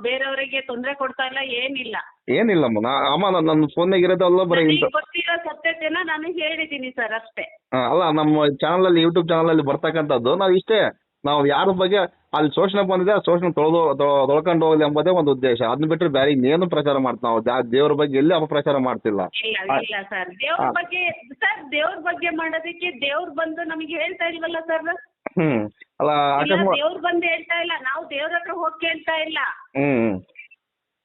ಬೇರೆಯವರಿಗೆ ತೊಂದರೆ ಕೊಡ್ತಾ ಇಲ್ಲ ಏನಿಲ್ಲ. ಏನಿಲ್ಲಮ್ಮ ನಾ ಅಮ್ಮ ನನ್ನ ಫೋನ್ ಫೋನ್ನಾಗ ಇರೋದಲ್ಲ ಬರೀ ನನಗೆ ಗೊತ್ತಿರೋ ಸತ್ಯತೆನ ನಾನು ಹೇಳಿದ್ದೀನಿ ಸರ್ ಅಷ್ಟೇ. ಅಲ್ಲ ನಮ್ಮ ಚಾನಲ್ ಅಲ್ಲಿ ಯೂಟ್ಯೂಬ್ ಚಾನಲ್ ಅಲ್ಲಿ ಬರ್ತಕ್ಕಂಥದ್ದು ನಾವು ಇಷ್ಟೇ. ನಾವು ಯಾರ ಬಗ್ಗೆ ಅಲ್ಲಿ ಶೋಷಣೆ ಬಂದಿದೆ ಆ ಶೋಷಣೆ ತೊಳೆದು ತೊಳ್ಕೊಂಡು ಹೋಗ್ಲಿ ಎಂಬುದೇ ಒಂದು ಉದ್ದೇಶ. ಅದನ್ನ ಬಿಟ್ಟರೆ ಬೇರೆ ಇನ್ನೇನು ಪ್ರಚಾರ ಮಾಡ್ತಾ ನಾವು ದೇವ್ರ ಬಗ್ಗೆ ಎಲ್ಲಿ ಅಪಪ್ರಚಾರ ಮಾಡ್ತಿಲ್ಲ. ಇಲ್ಲ ಇಲ್ಲ ಸರ್. ದೇವ್ರ ಬಗ್ಗೆ ಸರ್ ದೇವ್ರ ಬಗ್ಗೆ ಮಾಡೋದಕ್ಕೆ ದೇವ್ರು ಬಂದು ನಮಗೆ ಹೇಳ್ತಾ ಇಲ್ವಲ್ಲ ಸರ್? ಹ್ಮ್. ಅಲ್ಲ ಅಕಸ್ಮಾತ್ ದೇವ್ರು ಬಂದು ಹೇಳ್ತಾ ಇಲ್ಲ. ನಾವು ದೇವ್ರ ಹತ್ರ ಹೋಗಿ ಕೇಳ್ತಾ ಇಲ್ಲ. ಹ್ಮ್ ಹ್ಮ್.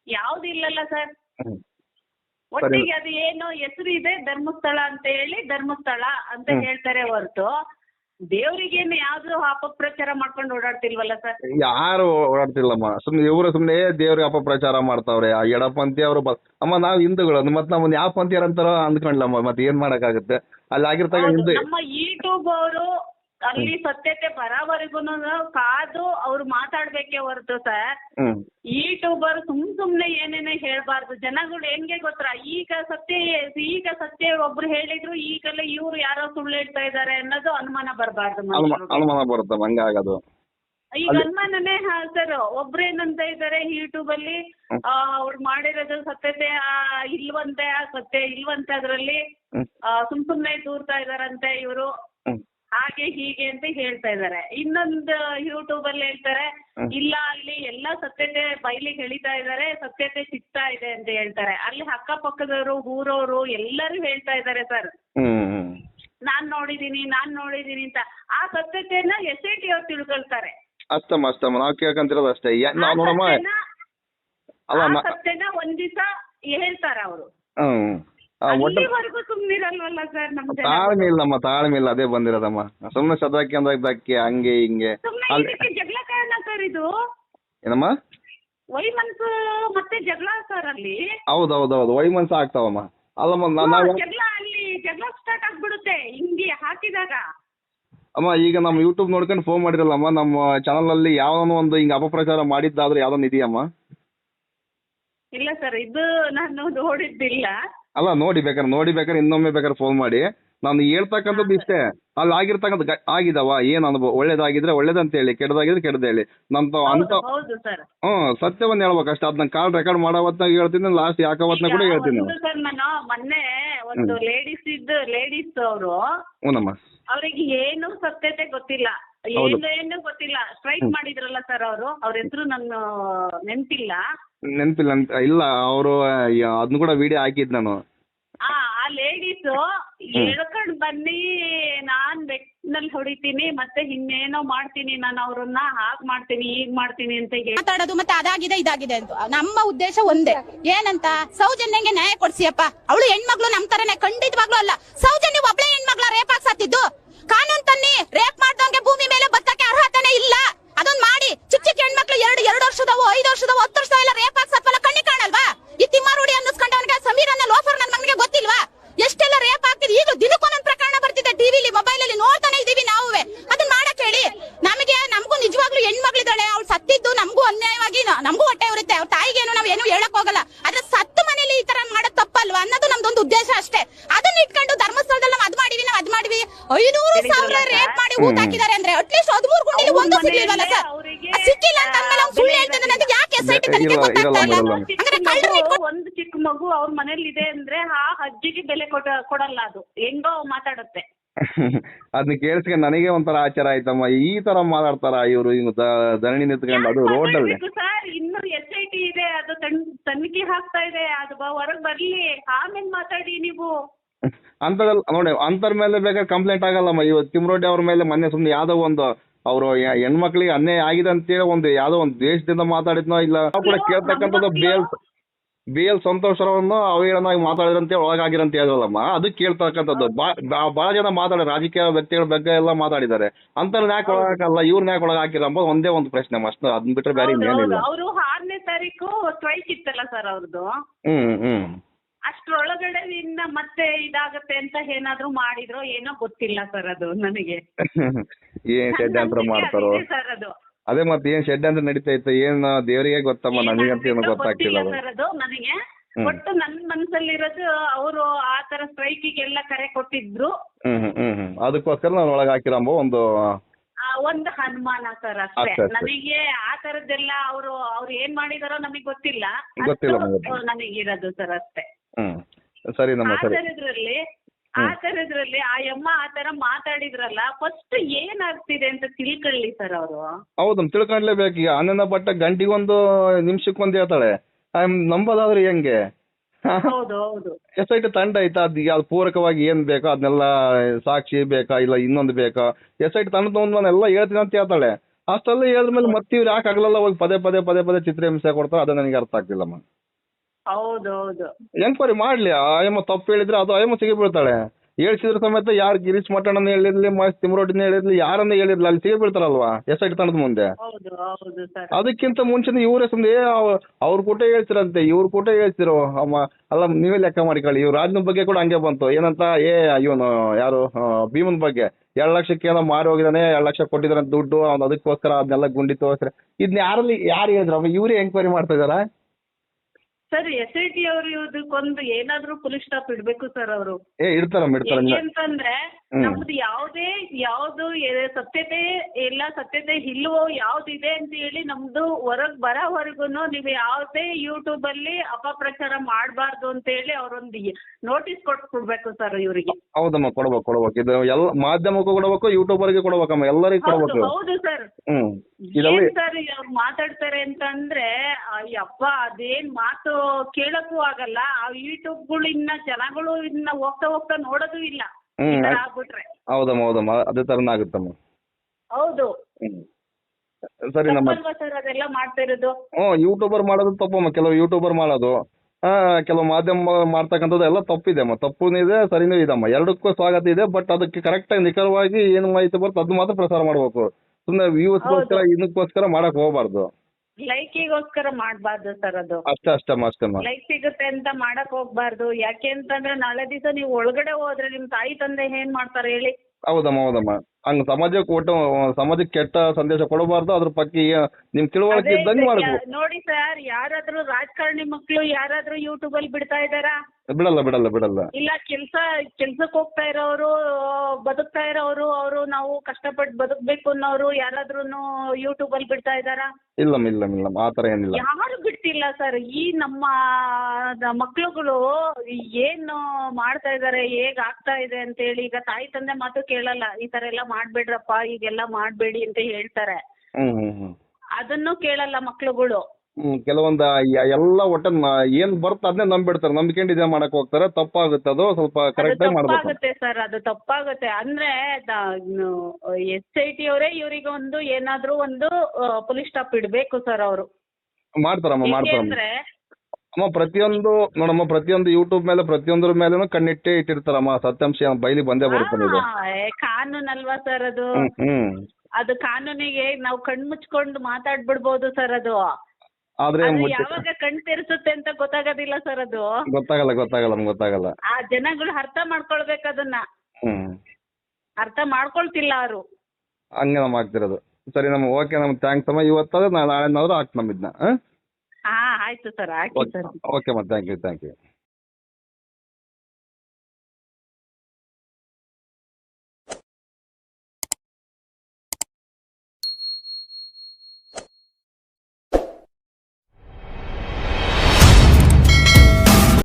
ಯಾವ್ದು ಇಲ್ಲಲ್ಲ ಸರ್. ಹ್ಮ್. ಒಟ್ಟಿಗೆ ಅದು ಏನು ಹೆಸರು ಇದೆ ಧರ್ಮಸ್ಥಳ ಅಂತ ಹೇಳಿ ಧರ್ಮಸ್ಥಳ ಅಂತ ಹೇಳ್ತಾರೆ ಹೊರತು. ದೇವ್ರಿಗೇನು ಯಾವ್ದು ಅಪಪ್ರಚಾರ ಮಾಡ್ಕೊಂಡು ಓಡಾಡ್ತಿಲ್ವಲ್ಲ ಸರ್? ಯಾರು ಓಡಾಡ್ತಿಲ್ಲಮ್ಮ. ಸುಮ್ನೆ ಇವರು ಸುಮ್ನೆ ದೇವ್ರಿಗೆ ಅಪಪ್ರಚಾರ ಮಾಡ್ತಾವ್ರೆ. ಆ ಎಡಪಂಥಿ ಅವರು ಅಮ್ಮ ನಾವು ಹಿಂದೂಗಳು ಮತ್ತೆ ನಮ್ಮನ್ನ ಯಾವ ಅಂತಾರೋ ಅಂದ್ಕೊಂಡ್ಲಮ್ಮ ಮತ್ತೆ ಏನ್ ಮಾಡಕ್ಕಾಗುತ್ತೆ? ಅಲ್ಲಿ ಆಗಿರ್ತಾಗ ಹಿಂದೂ ಹಿಂದೆ ನಮ್ಮ ಯೂಟ್ಯೂಬ್ ಅವರು ಅಲ್ಲಿ ಸತ್ಯತೆ ಬರೋವರೆಗೂನು ಕಾದು ಅವ್ರು ಮಾತಾಡ್ಬೇಕೇ ಹೊರತು ಸರ್. ಯೂಟ್ಯೂಬರ್ ಸುಮ್ ಸುಮ್ನೆ ಏನೇನೆ ಹೇಳ್ಬಾರ್ದು. ಜನಗಳು ಹೆಂಗೆ ಗೊತ್ತಾ? ಈಗ ಸತ್ಯ ಈಗ ಸತ್ಯ ಒಬ್ರು ಹೇಳಿದ್ರು ಈಗಲೇ ಇವ್ರು ಯಾರೋ ಸುಳ್ಳು ಹೇಳ್ತಾ ಇದಾರೆ ಅನ್ನೋದು ಅನುಮಾನ ಬರಬಾರ್ದು ಅನುಮಾನ ಬರುತ್ತೆ ಹಂಗಾಗದು ಈಗ ಅನುಮಾನನೇ ಸರ್ ಒಬ್ರೇನಂತ ಇದಾರೆ ಯೂಟ್ಯೂಬ್ ಅಲ್ಲಿ ಅವ್ರು ಮಾಡಿರೋದು ಸತ್ಯತೆ ಇಲ್ವಂತೆ ಸತ್ಯ ಇಲ್ವಂತೆ ಅದ್ರಲ್ಲಿ ಸುಮ್ ಸುಮ್ನೆ ದೂರ್ತಾ ಇದಾರಂತೆ ಇವರು. ಹಾಗೆ ಹೀಗೆ ಅಂತ ಹೇಳ್ತಾ ಇದ್ದಾರೆ. ಇನ್ನೊಂದು ಯೂಟ್ಯೂಬ್ ಅಲ್ಲಿ ಹೇಳ್ತಾರೆ. ಇಲ್ಲ ಅಲ್ಲಿ ಎಲ್ಲಾ ಸತ್ಯತೆ ಬಯಲಿಗೆ ಎಳಿತಾ ಇದ್ದಾರೆ ಸತ್ಯತೆ ಸಿಗ್ತಾ ಇದೆ ಅಂತ ಹೇಳ್ತಾರೆ. ಅಲ್ಲಿ ಅಕ್ಕಪಕ್ಕದವರು ಊರವರು ಎಲ್ಲರೂ ಹೇಳ್ತಾ ಇದ್ದಾರೆ ಸರ್. ನಾನ್ ನೋಡಿದೀನಿ ನಾನ್ ನೋಡಿದೀನಿ ಅಂತ. ಆ ಸತ್ಯತೆಯನ್ನ ಎಸ್ ಐ ಟಿ ಅವ್ರು ತಿಳ್ಕೊಳ್ತಾರೆ. ಅಷ್ಟಮ್ಮ ಅಷ್ಟಮ್ಮ ನಾವು ಕೇಳ್ಕೊಂತಿರೋದು ಅಷ್ಟೇ. ನಾವು ನೋಡಮ್ಮ. ಸತ್ಯನ ಒಂದ್ ದಿವಸ ಹೇಳ್ತಾರ ಅವರು. ಅಲ್ಲಿವರೆಗೂ ಸುಮ್ನಿರಲ್ವಲ್ಲ ಸರ್ ನಮ್ ಜನ? ತಾಳ್ಮೆ ಇಲ್ಲಮ್ಮ ತಾಳ್ಮೆ ಇಲ್ಲ ಅದೇ ಬಂದಿರೋದಮ್ಮ. ಸುಮ್ಮನೆ ಅಂದ್ರೆ ಅಂದಕ್ಕೆ ಹಂಗೆ ಹಿಂಗೆ. ಸುಮ್ನೆ ಅಲ್ಲಿ ಇದಕ್ಕೆ ಜಗಳ ಕಾರಣ ಸರ್ ಇದು? ಏನಮ್ಮ? ವೈಮನ್ಸ್ ಮತ್ತೆ ಜಗಳ ಸರ್ ಅಲ್ಲಿ? ಹೌದು ಹೌದು ಹೌದು ವೈಮನ್ಸ ಆಗ್ತಾವಮ್ಮ. ಅಲ್ಲಮ್ಮ ನಾ- ನಾವು ಜಗಳ ಅಲ್ಲಿ ಜಗಳ ಸ್ಟಾರ್ಟ್ ಆಗ್ಬಿಡುತ್ತೆ ಹಿಂಗೆ ಹಾಕಿದಾಗ. ಅಮ್ಮ ಈಗ ನಮ್ಮ ಯೂಟ್ಯೂಬ್ ನೋಡ್ಕೊಂಡು ಫೋನ್ ಮಾಡಿರಲ್ಲಮ್ಮ ನಮ್ಮ ಚಾನಲ್ ಅಲ್ಲಿ ಯಾವನೋ ಒಂದು ಹಿಂಗ ಅಪಪ್ರಚಾರ ಮಾಡಿದ್ದಾದ್ರೆ ಯಾವ್ದೊಂದು ಇದೆಯಮ್ಮ ಇಲ್ಲ ಸರ್ ಇದು ನಾನು ನೋಡಿದ್ದಿಲ್ಲ. ಅಲ್ಲ ನೋಡಿ ಬೇಕಾದ್ರೆ ನೋಡಿ ಬೇಕಾದ್ರೆ ಇನ್ನೊಮ್ಮೆ ಬೇಕಾದ್ರೆ ಫೋನ್ ಮಾಡಿ. ನಾನು ಹೇಳ್ತಕ್ಕಂಥದ್ದು ಇಷ್ಟೇ. ಅಲ್ಲಿ ಆಗಿರ್ತಕ್ಕಂಥ ಗ- ಆಗಿದಾವ ಏನು ಅನುಭವ? ಒಳ್ಳೇದಾಗಿದ್ರೆ ಒಳ್ಳೇದಂತ ಹೇಳಿ ಕೆಟ್ಟದಾಗಿದ್ರೆ ಕೆಟ್ಟದ ಹೇಳಿ ನಮ್ಮ ಅಂತ ಹೌದು ಸರ್. ಹ್ಮ್ ಸತ್ಯವನ್ನ ಹೇಳ್ಬೇಕು ಅಷ್ಟೇ. ಅದನ್ನ ಕಾಲ್ ರೆಕಾರ್ಡ್ ಮಾಡೋ ಹೊತ್ನಾಗ ಹೇಳ್ತೀನಿ ಲಾಸ್ಟ್ ಯಾಕೆ ಹೊತ್ನಾಗ ಕೂಡ ಹೇಳ್ತೀನಿ ಒಂದು ಸರ್ ನಾನು ಮೊನ್ನೆ ಒಂದು ಲೇಡೀಸ್ ಇದ್ದು ಲೇಡೀಸ್ ಅವರು ಹ್ಞೂನಮ್ಮ ಅವ್ರಿಗೆ ಏನು ಸತ್ಯತೆ ಗೊತ್ತಿಲ್ಲ. ಹೌದು. ಏನು ಏನು ಗೊತ್ತಿಲ್ಲ ಸ್ಟ್ರೈಕ್ ಮಾಡಿದ್ರಲ್ಲ ಸರ್ ಅವರು ಅವ್ರ ಹೆಸರು ನನ್ನ ನೆನ್ಪಿಲ್ಲ. ನೆನಪಿಲ್ಲ ಅಂತ ಇಲ್ಲ ಅವರು ಅದನ್ನ ಕೂಡ ವಿಡಿಯೋ ಹಾಕಿದ್ ನಾನು. ಆ ಆ ಲೇಡೀಸ್ ಹೇಳ್ಕೊಂಡ್ ಬನ್ನಿ ನಾನ್ ಬೆಟ್ಟಿನಲ್ಲಿ ಹೊಡಿತೀನಿ ಮತ್ತೆ ಇನ್ನೇನೋ ಮಾಡ್ತೀನಿ ನಾನು ಅವ್ರನ್ನ ಹಾಗ್ ಮಾಡ್ತೀನಿ ಹೀಗ್ ಮಾಡ್ತೀನಿ ಅಂತ ಹೇಳಿ. ಮಾತಾಡೋದು ಮತ್ತೆ ಅದಾಗಿದೆ ಇದಾಗಿದೆ ಅಂತ. ನಮ್ಮ ಉದ್ದೇಶ ಒಂದೇ. ಏನಂತ ಸೌಜನ್ಯಂಗೆ ನ್ಯಾಯ ಕೊಡ್ಸಿಯಪ್ಪ. ಅವಳು ಹೆಣ್ಮಗ್ಳು ನಮ್ ತರನೇ ಖಂಡಿತವಾಗ್ಲೂ ಅಲ್ಲ. ಸೌಜನ್ಯ ಒಬ್ಳೆ ಹೆಣ್ಮಗ್ಳ ರೇಪ್ ಆಗ್ಸಾತಿದ್ದು. ಕಾನೂನ್ ತನ್ನಿ ರೇಪ್ ಮಾಡ್ದವ್ಗೆ ಭೂಮಿ ಮೇಲೆ ಬತ್ತಕ್ಕೆ ಅರ್ಹತೆನೇ ಇಲ್ಲ ಅದೊಂದ್ ಮಾಡಿ ಚಿಕ್ಕ ಚಿಕ್ಕ ಹೆಣ್ಮಕ್ಳು ಎರಡು ಎರಡು ವರ್ಷದವು ಐದು ವರ್ಷದವು ಹತ್ತು ವರ್ಷದವು ಎಲ್ಲ ರೇಪ್ ಆಗಿ ಸತ್ವಲ್ಲ ಕಣ್ಣಿ ಕಾಣಲ್ವಾ ಈ ತಿಮ್ಮಾರೂಢಿ ಅನ್ನಿಸ್ಕೊಂಡವನಿಗೆ ಸಮೀರ್ ಅನ್ನೋ ಲೋಫರ್ ನನ್ನ ಮಗನಿಗೆ ಗೊತ್ತಿಲ್ವಾ ಎಷ್ಟೆಲ್ಲ ರೇಪ್ ಆಗ್ತಿದೆ ಈಗಲೂ ದಿನಕ್ಕೊಂದೊಂದು ಪ್ರಕರಣ ಬರ್ತಿದೆ ಟಿವಿಲಿ ಮೊಬೈಲ್ ಅಲ್ಲಿ ನೋಡ್ತಾನೆ ಇದೀವಿ ನಾವುವೆ ಅದನ್ನ ಮಾಡಕ್ ಹೇಳಿ ನಮಗೆ ನಮಗೂ ನಿಜವಾಗ್ಲೂ ಹೆಣ್ಮಕ್ಳಿದ್ದಾಳೆ ಅವ್ಳು ಸತ್ತಿದ್ದು ನಮಗೂ ಅನ್ಯಾಯವಾಗಿ ನ- ನಮಗೂ ಹೊಟ್ಟೆ ಉರುತ್ತೆ ಅವ್ರ ತಾಯಿಗೇನು ನಾವ್ ಏನು ಹೇಳಕ್ ಹೋಗಲ್ಲ ಆದ್ರೆ ಸತ್ತು ಮನೇಲಿ ಈ ತರ ಮಾಡೋದ್ ತಪ್ಪಲ್ವಾ ಅನ್ನೋದು ನಮ್ದೊಂದು ಉದ್ದೇಶ ಅಷ್ಟೇ ಅದನ್ನ ಇಟ್ಕೊಂಡು ಧರ್ಮಸ್ಥಳದಲ್ಲಿ ನಾವ್ ಅದ್ ಮಾಡಿವಿ ನಾವ್ ಅದ್ ಮಾಡಿವಿ ಐನೂರು ಸಾವಿರ ಮಾಡಿ ಹಾಕಿದ್ದಾರೆ ಅಂದ್ರೆ ಅಟ್ಲೀಸ್ಟ್ ಹದಿಮೂರು ಗುಂಡಿಲಿ ಒಂದು ಸಿಗ್ಲಿಲ್ವಲ್ಲ ಸರ್ ಸಿಕ್ಕಿಲ್ಲ ಅಂತ ಅಂದ್ಮೇಲೆ ಅವ್ನು ಸುಳ್ಳು ಹೇಳ್ತಾನೆ ನನಗೆ ಯಾಕೆ ಎಸ್ ಐ ಟಿ ತನಿಖೆ ಗೊತ್ತಾಗ್ತಾ ಇಲ್ಲ ಇರಲ್ಲ, ಕಳ್ಳರು ಇಟ್ಕೊಂಡು ಒಂದು ಚಿಕ್ಕ ಮಗು ಅವ್ರ ಮನೇಲಿ ಇದೆ ಅಂದ್ರೆ ಆ ಅಜ್ಜಿಗೆ ಬೆಲೆ ಕೊಡ ಕೊಡಲ್ಲ ಅದು. ಹೆಂಗೋ ಮಾತಾಡುತ್ತೆ. ಅದನ್ನ ಕೇಳಿಸ್ಕೊಂಡು ನನಗೆ ಒಂಥರ ಆಚಾರ ಆಯ್ತಮ್ಮ. ಈ ತರ ಮಾತಾಡ್ತಾರ ಇವರು ಹಿಂಗ್ ದ- ಧರಣಿ ನಿಂತ್ಕೊಂಡು ಅದು ರೋಡ್ ಅಲ್ಲಿ? ಸರ್ ಇನ್ನು ಎಸ್ ಐ ಟಿ ಇದೆ ಅದು ತನ್- ತನಿಖೆ ಹಾಕ್ತಾ ಇದೆ. ಅದು ಹೊರಗ್ ಬರ್ಲಿ. ಆಮೇಲೆ ಮಾತಾಡಿ ನೀವು. ಅಂತದಲ್ಲ ನೋಡಿ ಅಂತರ್ ಮೇಲೆ ಬೇಕಾದ್ರೆ ಕಂಪ್ಲೇಂಟ್ ಆಗಲ್ಲಮ್ಮ. ಇವತ್ತು ತಿಮ್ರೋಡಿ ಅವ್ರ ಮೇಲೆ ಮೊನ್ನೆ ಸುಮ್ಮನೆ ಯಾವ್ದೋ ಒಂದು ಅವರು ಹೆಣ್ಮಕ್ಳಿಗೆ ಅನ್ಯಾಯ ಆಗಿದೆ ಅಂತೇಳಿ ಒಂದು ಯಾವ್ದೋ ಒಂದು ದೇಶದಿಂದ ಮಾತಾಡಿದ್ನೋ ಇಲ್ಲ ನಾವು ಕೂಡ ಕೇಳ್ತಕ್ಕಂಥದ್ದು ಬಿ ಎಲ್ ಬಿ ಎಲ್ ಸಂತೋಷರವನ್ನು ಅವಹೇಳನಾಗಿ ಮಾತಾಡಿದ್ರಂತೆ ಒಳಗಾಗಿರಂತ ಹೇಳಿದ್ರಲ್ಲಮ್ಮ ಅದು ಕೇಳ್ತಕ್ಕಂಥದ್ದು. ಬಹಳ ಜನ ಮಾತಾಡ ರಾಜಕೀಯ ವ್ಯಕ್ತಿಗಳ ಬಗ್ಗೆ ಎಲ್ಲ ಮಾತಾಡಿದ್ದಾರೆ. ಅಂತರ್ ಯಾಕೆ ಒಳಗಾಕಲ್ಲ ಇವ್ರನ್ನ ಯಾಕೆ ಒಳಗೆ ಹಾಕಿಲ್ಲ ಅಂಬೋದು ಒಂದೇ ಒಂದು ಪ್ರಶ್ನೆ ಅಷ್ಟೇ ಅದನ್ನ ಬಿಟ್ರೆ ಬೇರೆ ಇನ್ನೇನಿಲ್ಲ. ಅವರು ಆರನೇ ತಾರೀಕು ಸ್ಟ್ರೈಕ್ ಇತ್ತಲ್ಲ ಸರ್ ಅವ್ರದ್ದು ಹ್ಮ್ ಹ್ಮ್. ಅಷ್ಟ್ರೊಳಗಡೆ ಇನ್ನ ಮತ್ತೆ ಇದಾಗತ್ತೆ ಅಂತ ಏನಾದ್ರೂ ಮಾಡಿದ್ರೋ ಏನೋ ಗೊತ್ತಿಲ್ಲ ಸರ್ ಅದು ನನಗೆ. ಏನ್ ಷಡ್ಯಂತ್ರ ಮಾಡ್ತಾರೋ? ಸರ್ ಅದು. ಅದೇ ಮತ್ತೆ ಏನ್ ಷಡ್ಯಂತ್ರ ನಡೀತಾ ಇತ್ತು? ಏನ್ ದೇವರಿಗೆ ಗೊತ್ತಮ್ಮ? ನನಗಂತ ಏನು ಗೊತ್ತಾಗ್ತಿಲ್ಲ ಅದು. ಸರ್ ಅದು ನನಗೆ. ಹ್ಮ್. ಒಟ್ಟು ನನ್ ಮನ್ಸಲ್ಲಿರೋದು ಅವರು ಆ ತರ ಸ್ಟ್ರೈಕಿಗೆಲ್ಲ ಕರೆ ಕೊಟ್ಟಿದ್ರು. ಹ್ಮ್ ಹ್ಮ್ ಹ್ಮ್ ಹ್ಮ್. ಅದಕ್ಕೋಸ್ಕರ ನಾನು ಒಳಗೆ ಹಾಕಿರಂಬ ಒಂದು ಆ, ಒಂದು ಅನುಮಾನ ಸರ್ ಅಷ್ಟೇ. ಅಷ್ಟೇ, ಅಷ್ಟೇ. ನನಗೆ ಆ ತರದ್ದೆಲ್ಲ ಅವರು ಅವ್ರು ಏನ್ ಮಾಡಿದಾರೋ ನಮಗೆ ಗೊತ್ತಿಲ್ಲ. ಗೊತ್ತಿಲ್ಲ, ಅಷ್ಟು ಗೊತ್ತಿಲ್ಲ. ನನಗಿರೋದು ಸರ್ ಅಷ್ಟೇ. ಹ್ಮ್. ಸರಿ ನಮ್ಮ ಸರಿ. ತರದ್ರಲ್ಲಿ ಆ ಯಮ್ಮ ಆ ತರ ಮಾತಾಡಿದ್ರಲ್ಲ ಫಸ್ಟ್ ಏನ್ ಆಗ್ತಿದೆ ಅಂತ ತಿಳ್ಕೊಳ್ಳಿ ಸರ್ ಅವರು. ಹೌದು ತಿಳ್ಕೊಂಡ್ಲೇಬೇಕು ಈಗ ಅನನ್ನ ಬಟ್ಟ ಗಂಟಿಗೊಂದು ನಿಮಿಷಕ್ಕೊಂದು ಹೇಳ್ತಾಳೆ. ನಂಬೋದಾದ್ರೆ ಹೆಂಗೆ? ಹೌದು ಹೌದು. ಎಸ್ ಐ ಟಿ ತಂಡ ಐತಾ? ಅದ್ ಅದು ಪೂರಕವಾಗಿ ಏನ್ ಬೇಕೋ? ಅದನ್ನೆಲ್ಲ ಸಾಕ್ಷಿ ಬೇಕಾ? ಇಲ್ಲ ಇನ್ನೊಂದು ಬೇಕಾ? ಎಸ್ ಐ ಟಿ ಒಂದು ನಾನೆಲ್ಲ ಹೇಳ್ತೀನಿ ಅಂತ ಹೇಳ್ತಾಳೆ. ಅಷ್ಟೆಲ್ಲ ಹೇಳಿದ್ಮೇಲೆ ಮತ್ತೆ ಇವ್ರು ಯಾಕೆ ಆಗಲ್ಲ ಹೋಗಿ ಪದೇ ಪದೇ ಪದೇ ಪದೇ ಚಿತ್ರಹಿಂಸೆ ಕೊಡ್ತಾರೆ ಅದು ನನಗೆ ಅರ್ಥ ಆಗ್ತಿಲ್ಲಮ್ಮ ಹೌದು ಹೌದು ಎಂಕ್ವೈರಿ ಮಾಡ್ಲಿ ಆ ಅಯ್ಯಮ್ಮ ತಪ್ಪು ಹೇಳಿದ್ರೆ ಅದು ಅಯ್ಯಮ್ಮ ಸಿಗಿ ಬೀಳ್ತಾಳೆ ಹೇಳ್ಸಿದ್ರು ಸಮೇತ ಯಾರು ಗಿರೀಶ್ ಮಠಣ್ಣನ ಹೇಳಿರ್ಲಿ ಮಹೇಶ್ ತಿಮ್ರೋಟಿನ ಹೇಳಿರ್ಲಿ ಯಾರನ್ನ ಹೇಳಿರ್ಲಿ ಅಲ್ಲಿ ಸಿಗಿ ಬೀಳ್ತಾರಲ್ವಾ ಎಸ್ ತಂಡದ ಮುಂದೆ? ಹೌದು ಹೌದು ಸರ್. ಅದಕ್ಕಿಂತ ಮುಂಚೆನೇ ಇವರೇ ಸುಮ್ಮನೆ ಅವ್ರ ಕೂಟ ಹೇಳ್ತಿರಂತೆ ಇವ್ರ ಕೂಟ ಹೇಳ್ತಿರೋ ಅಮ್ಮ ಅಲ್ಲ ನೀವೇ ಲೆಕ್ಕ ಮಾಡಿಕೊಳ್ಳಿ ಇವ್ರು ರಾಜನ ಬಗ್ಗೆ ಕೂಡ ಹಂಗೆ ಬಂತು. ಏನಂತ ಏ ಇವನು ಯಾರು ಆ, ಭೀಮನ್ ಬಗ್ಗೆ ಎರಡು ಲಕ್ಷಕ್ಕೆ ಏನೋ ಮಾರಿ ಹೋಗಿದಾನೆ ಎರಡು ಲಕ್ಷ ಕೊಟ್ಟಿದಾನೆ ದುಡ್ಡು ಅವ್ನು ಅದಕ್ಕೋಸ್ಕರ ಅದನ್ನೆಲ್ಲ ಗುಂಡಿ ತೋರಿಸ್ರೆ. ಇದನ್ನ ಯಾರಲ್ಲಿ ಯಾರು ಹೇಳಿದ್ರು ಇವರೇ ಎಂಕ್ವೈರಿ ಮಾಡ್ತಾ ಇದಾರಾ ಸರ್ ಎಸ್ ಐ ಟಿ ಅವರು ಇದಕ್ಕೊಂದು ಏನಾದ್ರೂ ಪೊಲೀಸ್ ಸ್ಟಾಪ್ ಇಡ್ಬೇಕು ಸರ್ ಅವರು ಏ ಇಡ್ತಾರ ಅಂತಂದ್ರೆ. ನಮ್ದು ಯಾವುದೇ ಯಾವ್ದು ಸತ್ಯತೆ ಇಲ್ಲ ಸತ್ಯತೆ ಇಲ್ವೋ ಯಾವ್ದಿದೆ ಅಂತ ಹೇಳಿ ನಮ್ದು ಹೊರಗ್ ಬರೋವರೆಗೂನು ನೀವು ಯಾವ್ದೇ ಯೂಟ್ಯೂಬ್ ಅಲ್ಲಿ ಅಪಪ್ರಚಾರ ಮಾಡಬಾರ್ದು ಅಂತ ಹೇಳಿ ಅವರೊಂದು ನೋಟಿಸ್ ಕೊಟ್ಬಿಡ್ಬೇಕು ಸರ್ ಇವರಿಗೆ. ಹೌದಮ್ಮ ಕೊಡ್ಬೇಕು ಕೊಡ್ಬೇಕು. ಇದು ಎಲ್ಲ ಮಾಧ್ಯಮಕ್ಕೂ ಕೊಡ್ಬೇಕು ಯೂಟ್ಯೂಬರ್ಗೆ ಕೊಡ್ಬೇಕಮ್ಮ ಎಲ್ಲರಿಗೂ ಹೌದು ಕೊಡ್ಬೇಕು. ಹೌದು ಸರ್ ಏನ್ ಸರ್ ಅವ್ರು ಮಾತಾಡ್ತಾರೆ ಅಂತಂದ್ರೆ ಅಯ್ಯಪ್ಪ ಅದೇನ್ ಮಾತು ಕೇಳಕ್ಕೂ ಆಗಲ್ಲ. ಆ ಯೂಟ್ಯೂಬ್ಗಳು ಇನ್ನ ಜನಗಳು ಇನ್ನ ಹೋಗ್ತಾ ಹೋಗ್ತಾ ನೋಡೋದು ಇಲ್ಲ. ಈ ಹ್ಮ್ ತರ ಆಯ್ತ್- ಆಗ್ಬಿಟ್ರೆ. ಹೌದಮ್ಮ ಹೌದಮ್ಮ ಅದೇ ತರನೇ ಆಗುತ್ತಮ್ಮ. ಹೌದು. ಹ್ಮ್. ಸರಿ ನಮ್ಮ ತಪ್ಪಲ್ವಾ ಸರ್ ಅದೆಲ್ಲ ಮಾಡ್ತಾ ಇರೋದು? ಹ್ಞೂ ಯೂಟ್ಯೂಬರ್ ಮಾಡೋದು ತಪ್ಪಮ್ಮ ಕೆಲವು ಯೂಟ್ಯೂಬರ್ ಮಾಡೋದು. ಆ, ಕೆಲವು ಮಾಧ್ಯಮ ಮಾಡ್ತಕ್ಕಂಥದ್ದು ಎಲ್ಲ ತಪ್ಪಿದೆಮ್ಮ. ತಪ್ಪು ಇದೆ ಸರಿನೂ ಅಮ್ಮ ಎರಡಕ್ಕೂ ಸ್ವಾಗತ ಇದೆ ಬಟ್ ಅದಕ್ಕೆ ಕರೆಕ್ಟಾಗಿ ನಿಖರವಾಗಿ ಏನು ಮಾಹಿತಿ ಬರುತ್ತೆ ಅದು ಮಾತ್ರ ಪ್ರಸಾರ ಮಾಡಬೇಕು. ಸುಮ್ಮನೆ ವ್ಯೂಸ್ಗೋಸ್ಕರ ಇದಕ್ಕೋಸ್ಕರ ಮಾಡಕ್ ಹೋಗ್ಬಾರ್ದು. ಲೈಕಿಗೋಸ್ಕರ ಮಾಡಬಾರ್ದು ಸರ್ ಅದು. ಅಷ್ಟ ಅಷ್ಟಮ್ಮ ಅಷ್ಟಮ್ಮ ಲೈಕ್ ಸಿಗುತ್ತೆ ಅಂತ ಮಾಡಕ್ ಹೋಗ್ಬಾರ್ದು. ಯಾಕೆ ಅಂತಂದ್ರೆ ನಾಳೆ ದಿವಸ ನೀವು ಒಳಗಡೆ ಹೋದ್ರೆ ನಿಮ್ ತಾಯಿ ತಂದೆ ಏನ್ ಮಾಡ್ತಾರೆ ಹೇಳಿ? ಹೌದಮ್ಮ ಹೌದಮ್ಮ. ಹಂಗ ಸಮಾಜಕ್ಕೆ ಒಟ್ಟು ಸಮಾಜಕ್ಕೆ ಕೆಟ್ಟ ಸಂದೇಶ ಕೊಡಬಾರ್ದು. ಅದ್ರ ಬಗ್ಗೆ ಏ- ನಿಮ್ ತಿಳುವಳಿಕೆ ಅದೇ ಇದ್ದಂಗೆ ಈಗ ಮಾಡಬೇಕು. ನೋಡಿ ಸರ್ ಯಾರಾದ್ರೂ ರಾಜಕಾರಣಿ ಮಕ್ಳು ಯಾರಾದ್ರೂ ಯೂಟ್ಯೂಬ್ ಅಲ್ಲಿ ಬಿಡ್ತಾ ಇದಾರಾ ಬಿಡಲ್ಲ ಬಿಡಲ್ಲ ಬಿಡಲ್ಲ. ಇಲ್ಲ ಕೆಲ್ಸ ಕೆಲ್ಸಕ್ಕೆ ಹೋಗ್ತಾ ಇರೋರು ಬದುಕ್ತಾ ಇರೋರು ಅವರು ನಾವು ಕಷ್ಟಪಟ್ಟು ಬದುಕ್ಬೇಕು ಅನ್ನೋರು ಯಾರಾದ್ರೂ ಯೂಟ್ಯೂಬ್ ಅಲ್ಲಿ ಬಿಡ್ತಾ ಇದಾರಾ ಇಲ್ಲ ಇಲ್ಲ ಇಲ್ಲ ಆತರ ಏನಿಲ್ಲ. ಯಾರು ಬಿಡ್ತಿಲ್ಲ ಸರ್. ಈ ನಮ್ಮ ಮಕ್ಳುಗಳು ಏನು ಮಾಡ್ತಾ ಇದಾರೆ ಹೇಗ್ ಆಗ್ತಾ ಇದೆ ಅಂತ ಹೇಳಿ ಈಗ ತಾಯಿ ತಂದೆ ಮಾತು ಕೇಳಲ್ಲ. ಈ ತರ ಎಲ್ಲ ಮಾಡ್ಬೇಡ್ರಪ್ಪ ಈಗೆಲ್ಲ ಮಾಡ್ಬೇಡಿ ಅಂತ ಹೇಳ್ತಾರೆ. ಅದನ್ನು ಕೇಳಲ್ಲ ಮಕ್ಳುಗಳು. ಕೆಲವೊಂದು ಎಲ್ಲ ಒಟ್ಟ ಏನ್ ಬರುತ್ತೆ ಅದನ್ನೇ ನಂಬಿಡ್ತಾರೆ. ನಂಬಿಕೊಂಡು ಇದೇ ಮಾಡಕ್ ಹೋಗ್ತಾರೆ. ತಪ್ಪಾಗುತ್ತೆ ಅದು. ಸ್ವಲ್ಪ ಕರೆಕ್ಟ್ ಆಗಿ ಮಾಡ್ಬೇಕು. ತಪ್ಪಾಗುತ್ತೆ ಸರ್ ಅದು ತಪ್ಪಾಗುತ್ತೆ. ಅಂದ್ರೆ ಎಸ್ ಐ ಟಿ ಅವರೇ ಇವರಿಗೆ ಒಂದು ಏನಾದ್ರೂ ಒಂದು ಪೊಲೀಸ್ ಸ್ಟಾಪ್ ಇಡ್ಬೇಕು ಸರ್ ಅವರು. ಮಾಡ್ತಾರಮ್ಮ ಅಮ್ಮ ಪ್ರತಿಯೊಂದು ನೋಡಮ್ಮ ಪ್ರತಿಯೊಂದು ಯೂಟ್ಯೂಬ್ ಮೇಲೆ ಪ್ರತಿಯೊಂದ್ರ ಮೇಲೆನೂ ಕಣ್ಣಿಟ್ಟೆ ಇಟ್ಟಿರ್ತಾರಮ್ಮ. ಸತ್ಯಾಂಶ ಬಯಲಿ ಬಂದೇ ಬರುತ್ತೆ ಇದು ಆ, ಏ, ಕಾನೂನ್ ಅಲ್ವಾ ಸರ್ ಅದು? ಹ್ಮ್ ಹ್ಮ್. ಅದು ಕಾನೂನಿಗೆ ನಾವು ಕಣ್ಮುಚ್ಕೊಂಡು ಮಾತಾಡ್ಬಿಡ್ಬೋದು ಸರ್ ಅದು. ಆದ್ರೆ ಯಾವಾಗ ಕಣ್ ತೆರೆಸುತ್ತೆ ಅಂತ ಗೊತ್ತಾಗೋದಿಲ್ಲ ಸರ್ ಅದು. ಗೊತ್ತಾಗಲ್ಲ ಗೊತ್ತಾಗಲ್ಲ ನಮ್ಗೆ ಗೊತ್ತಾಗಲ್ಲ. ಆ ಜನಗಳು ಅರ್ಥ ಮಾಡ್ಕೊಳ್ಬೇಕು ಅದನ್ನ. ಹ್ಮ್. ಅರ್ಥ ಮಾಡ್ಕೊಳ್ತಿಲ್ಲ ಅವರು. ಹಂಗೆ ನಮ್ಮ ಆಗ್ತಿರೋದು. ಸರಿ ನಮ್ಮ ಓಕೆ ನಮ್ಗೆ ಥ್ಯಾಂಕ್ಸ್ ಅಮ್ಮ. ಇವತ್ತಾದ್ರೆ ನಾಳೆ ನಾಳೆನಾದ್ರೂ ಹಾಕ್ತು ನಮ್ಮ ಇದನ್ನ ಹಾ? ಆಯ್ತು ಸರ್ ಆಯ್ತು ಸರ್. ಓಕೆ ಅಮ್ಮ ಥ್ಯಾಂಕ್ ಯು ಥ್ಯಾಂಕ್ ಯು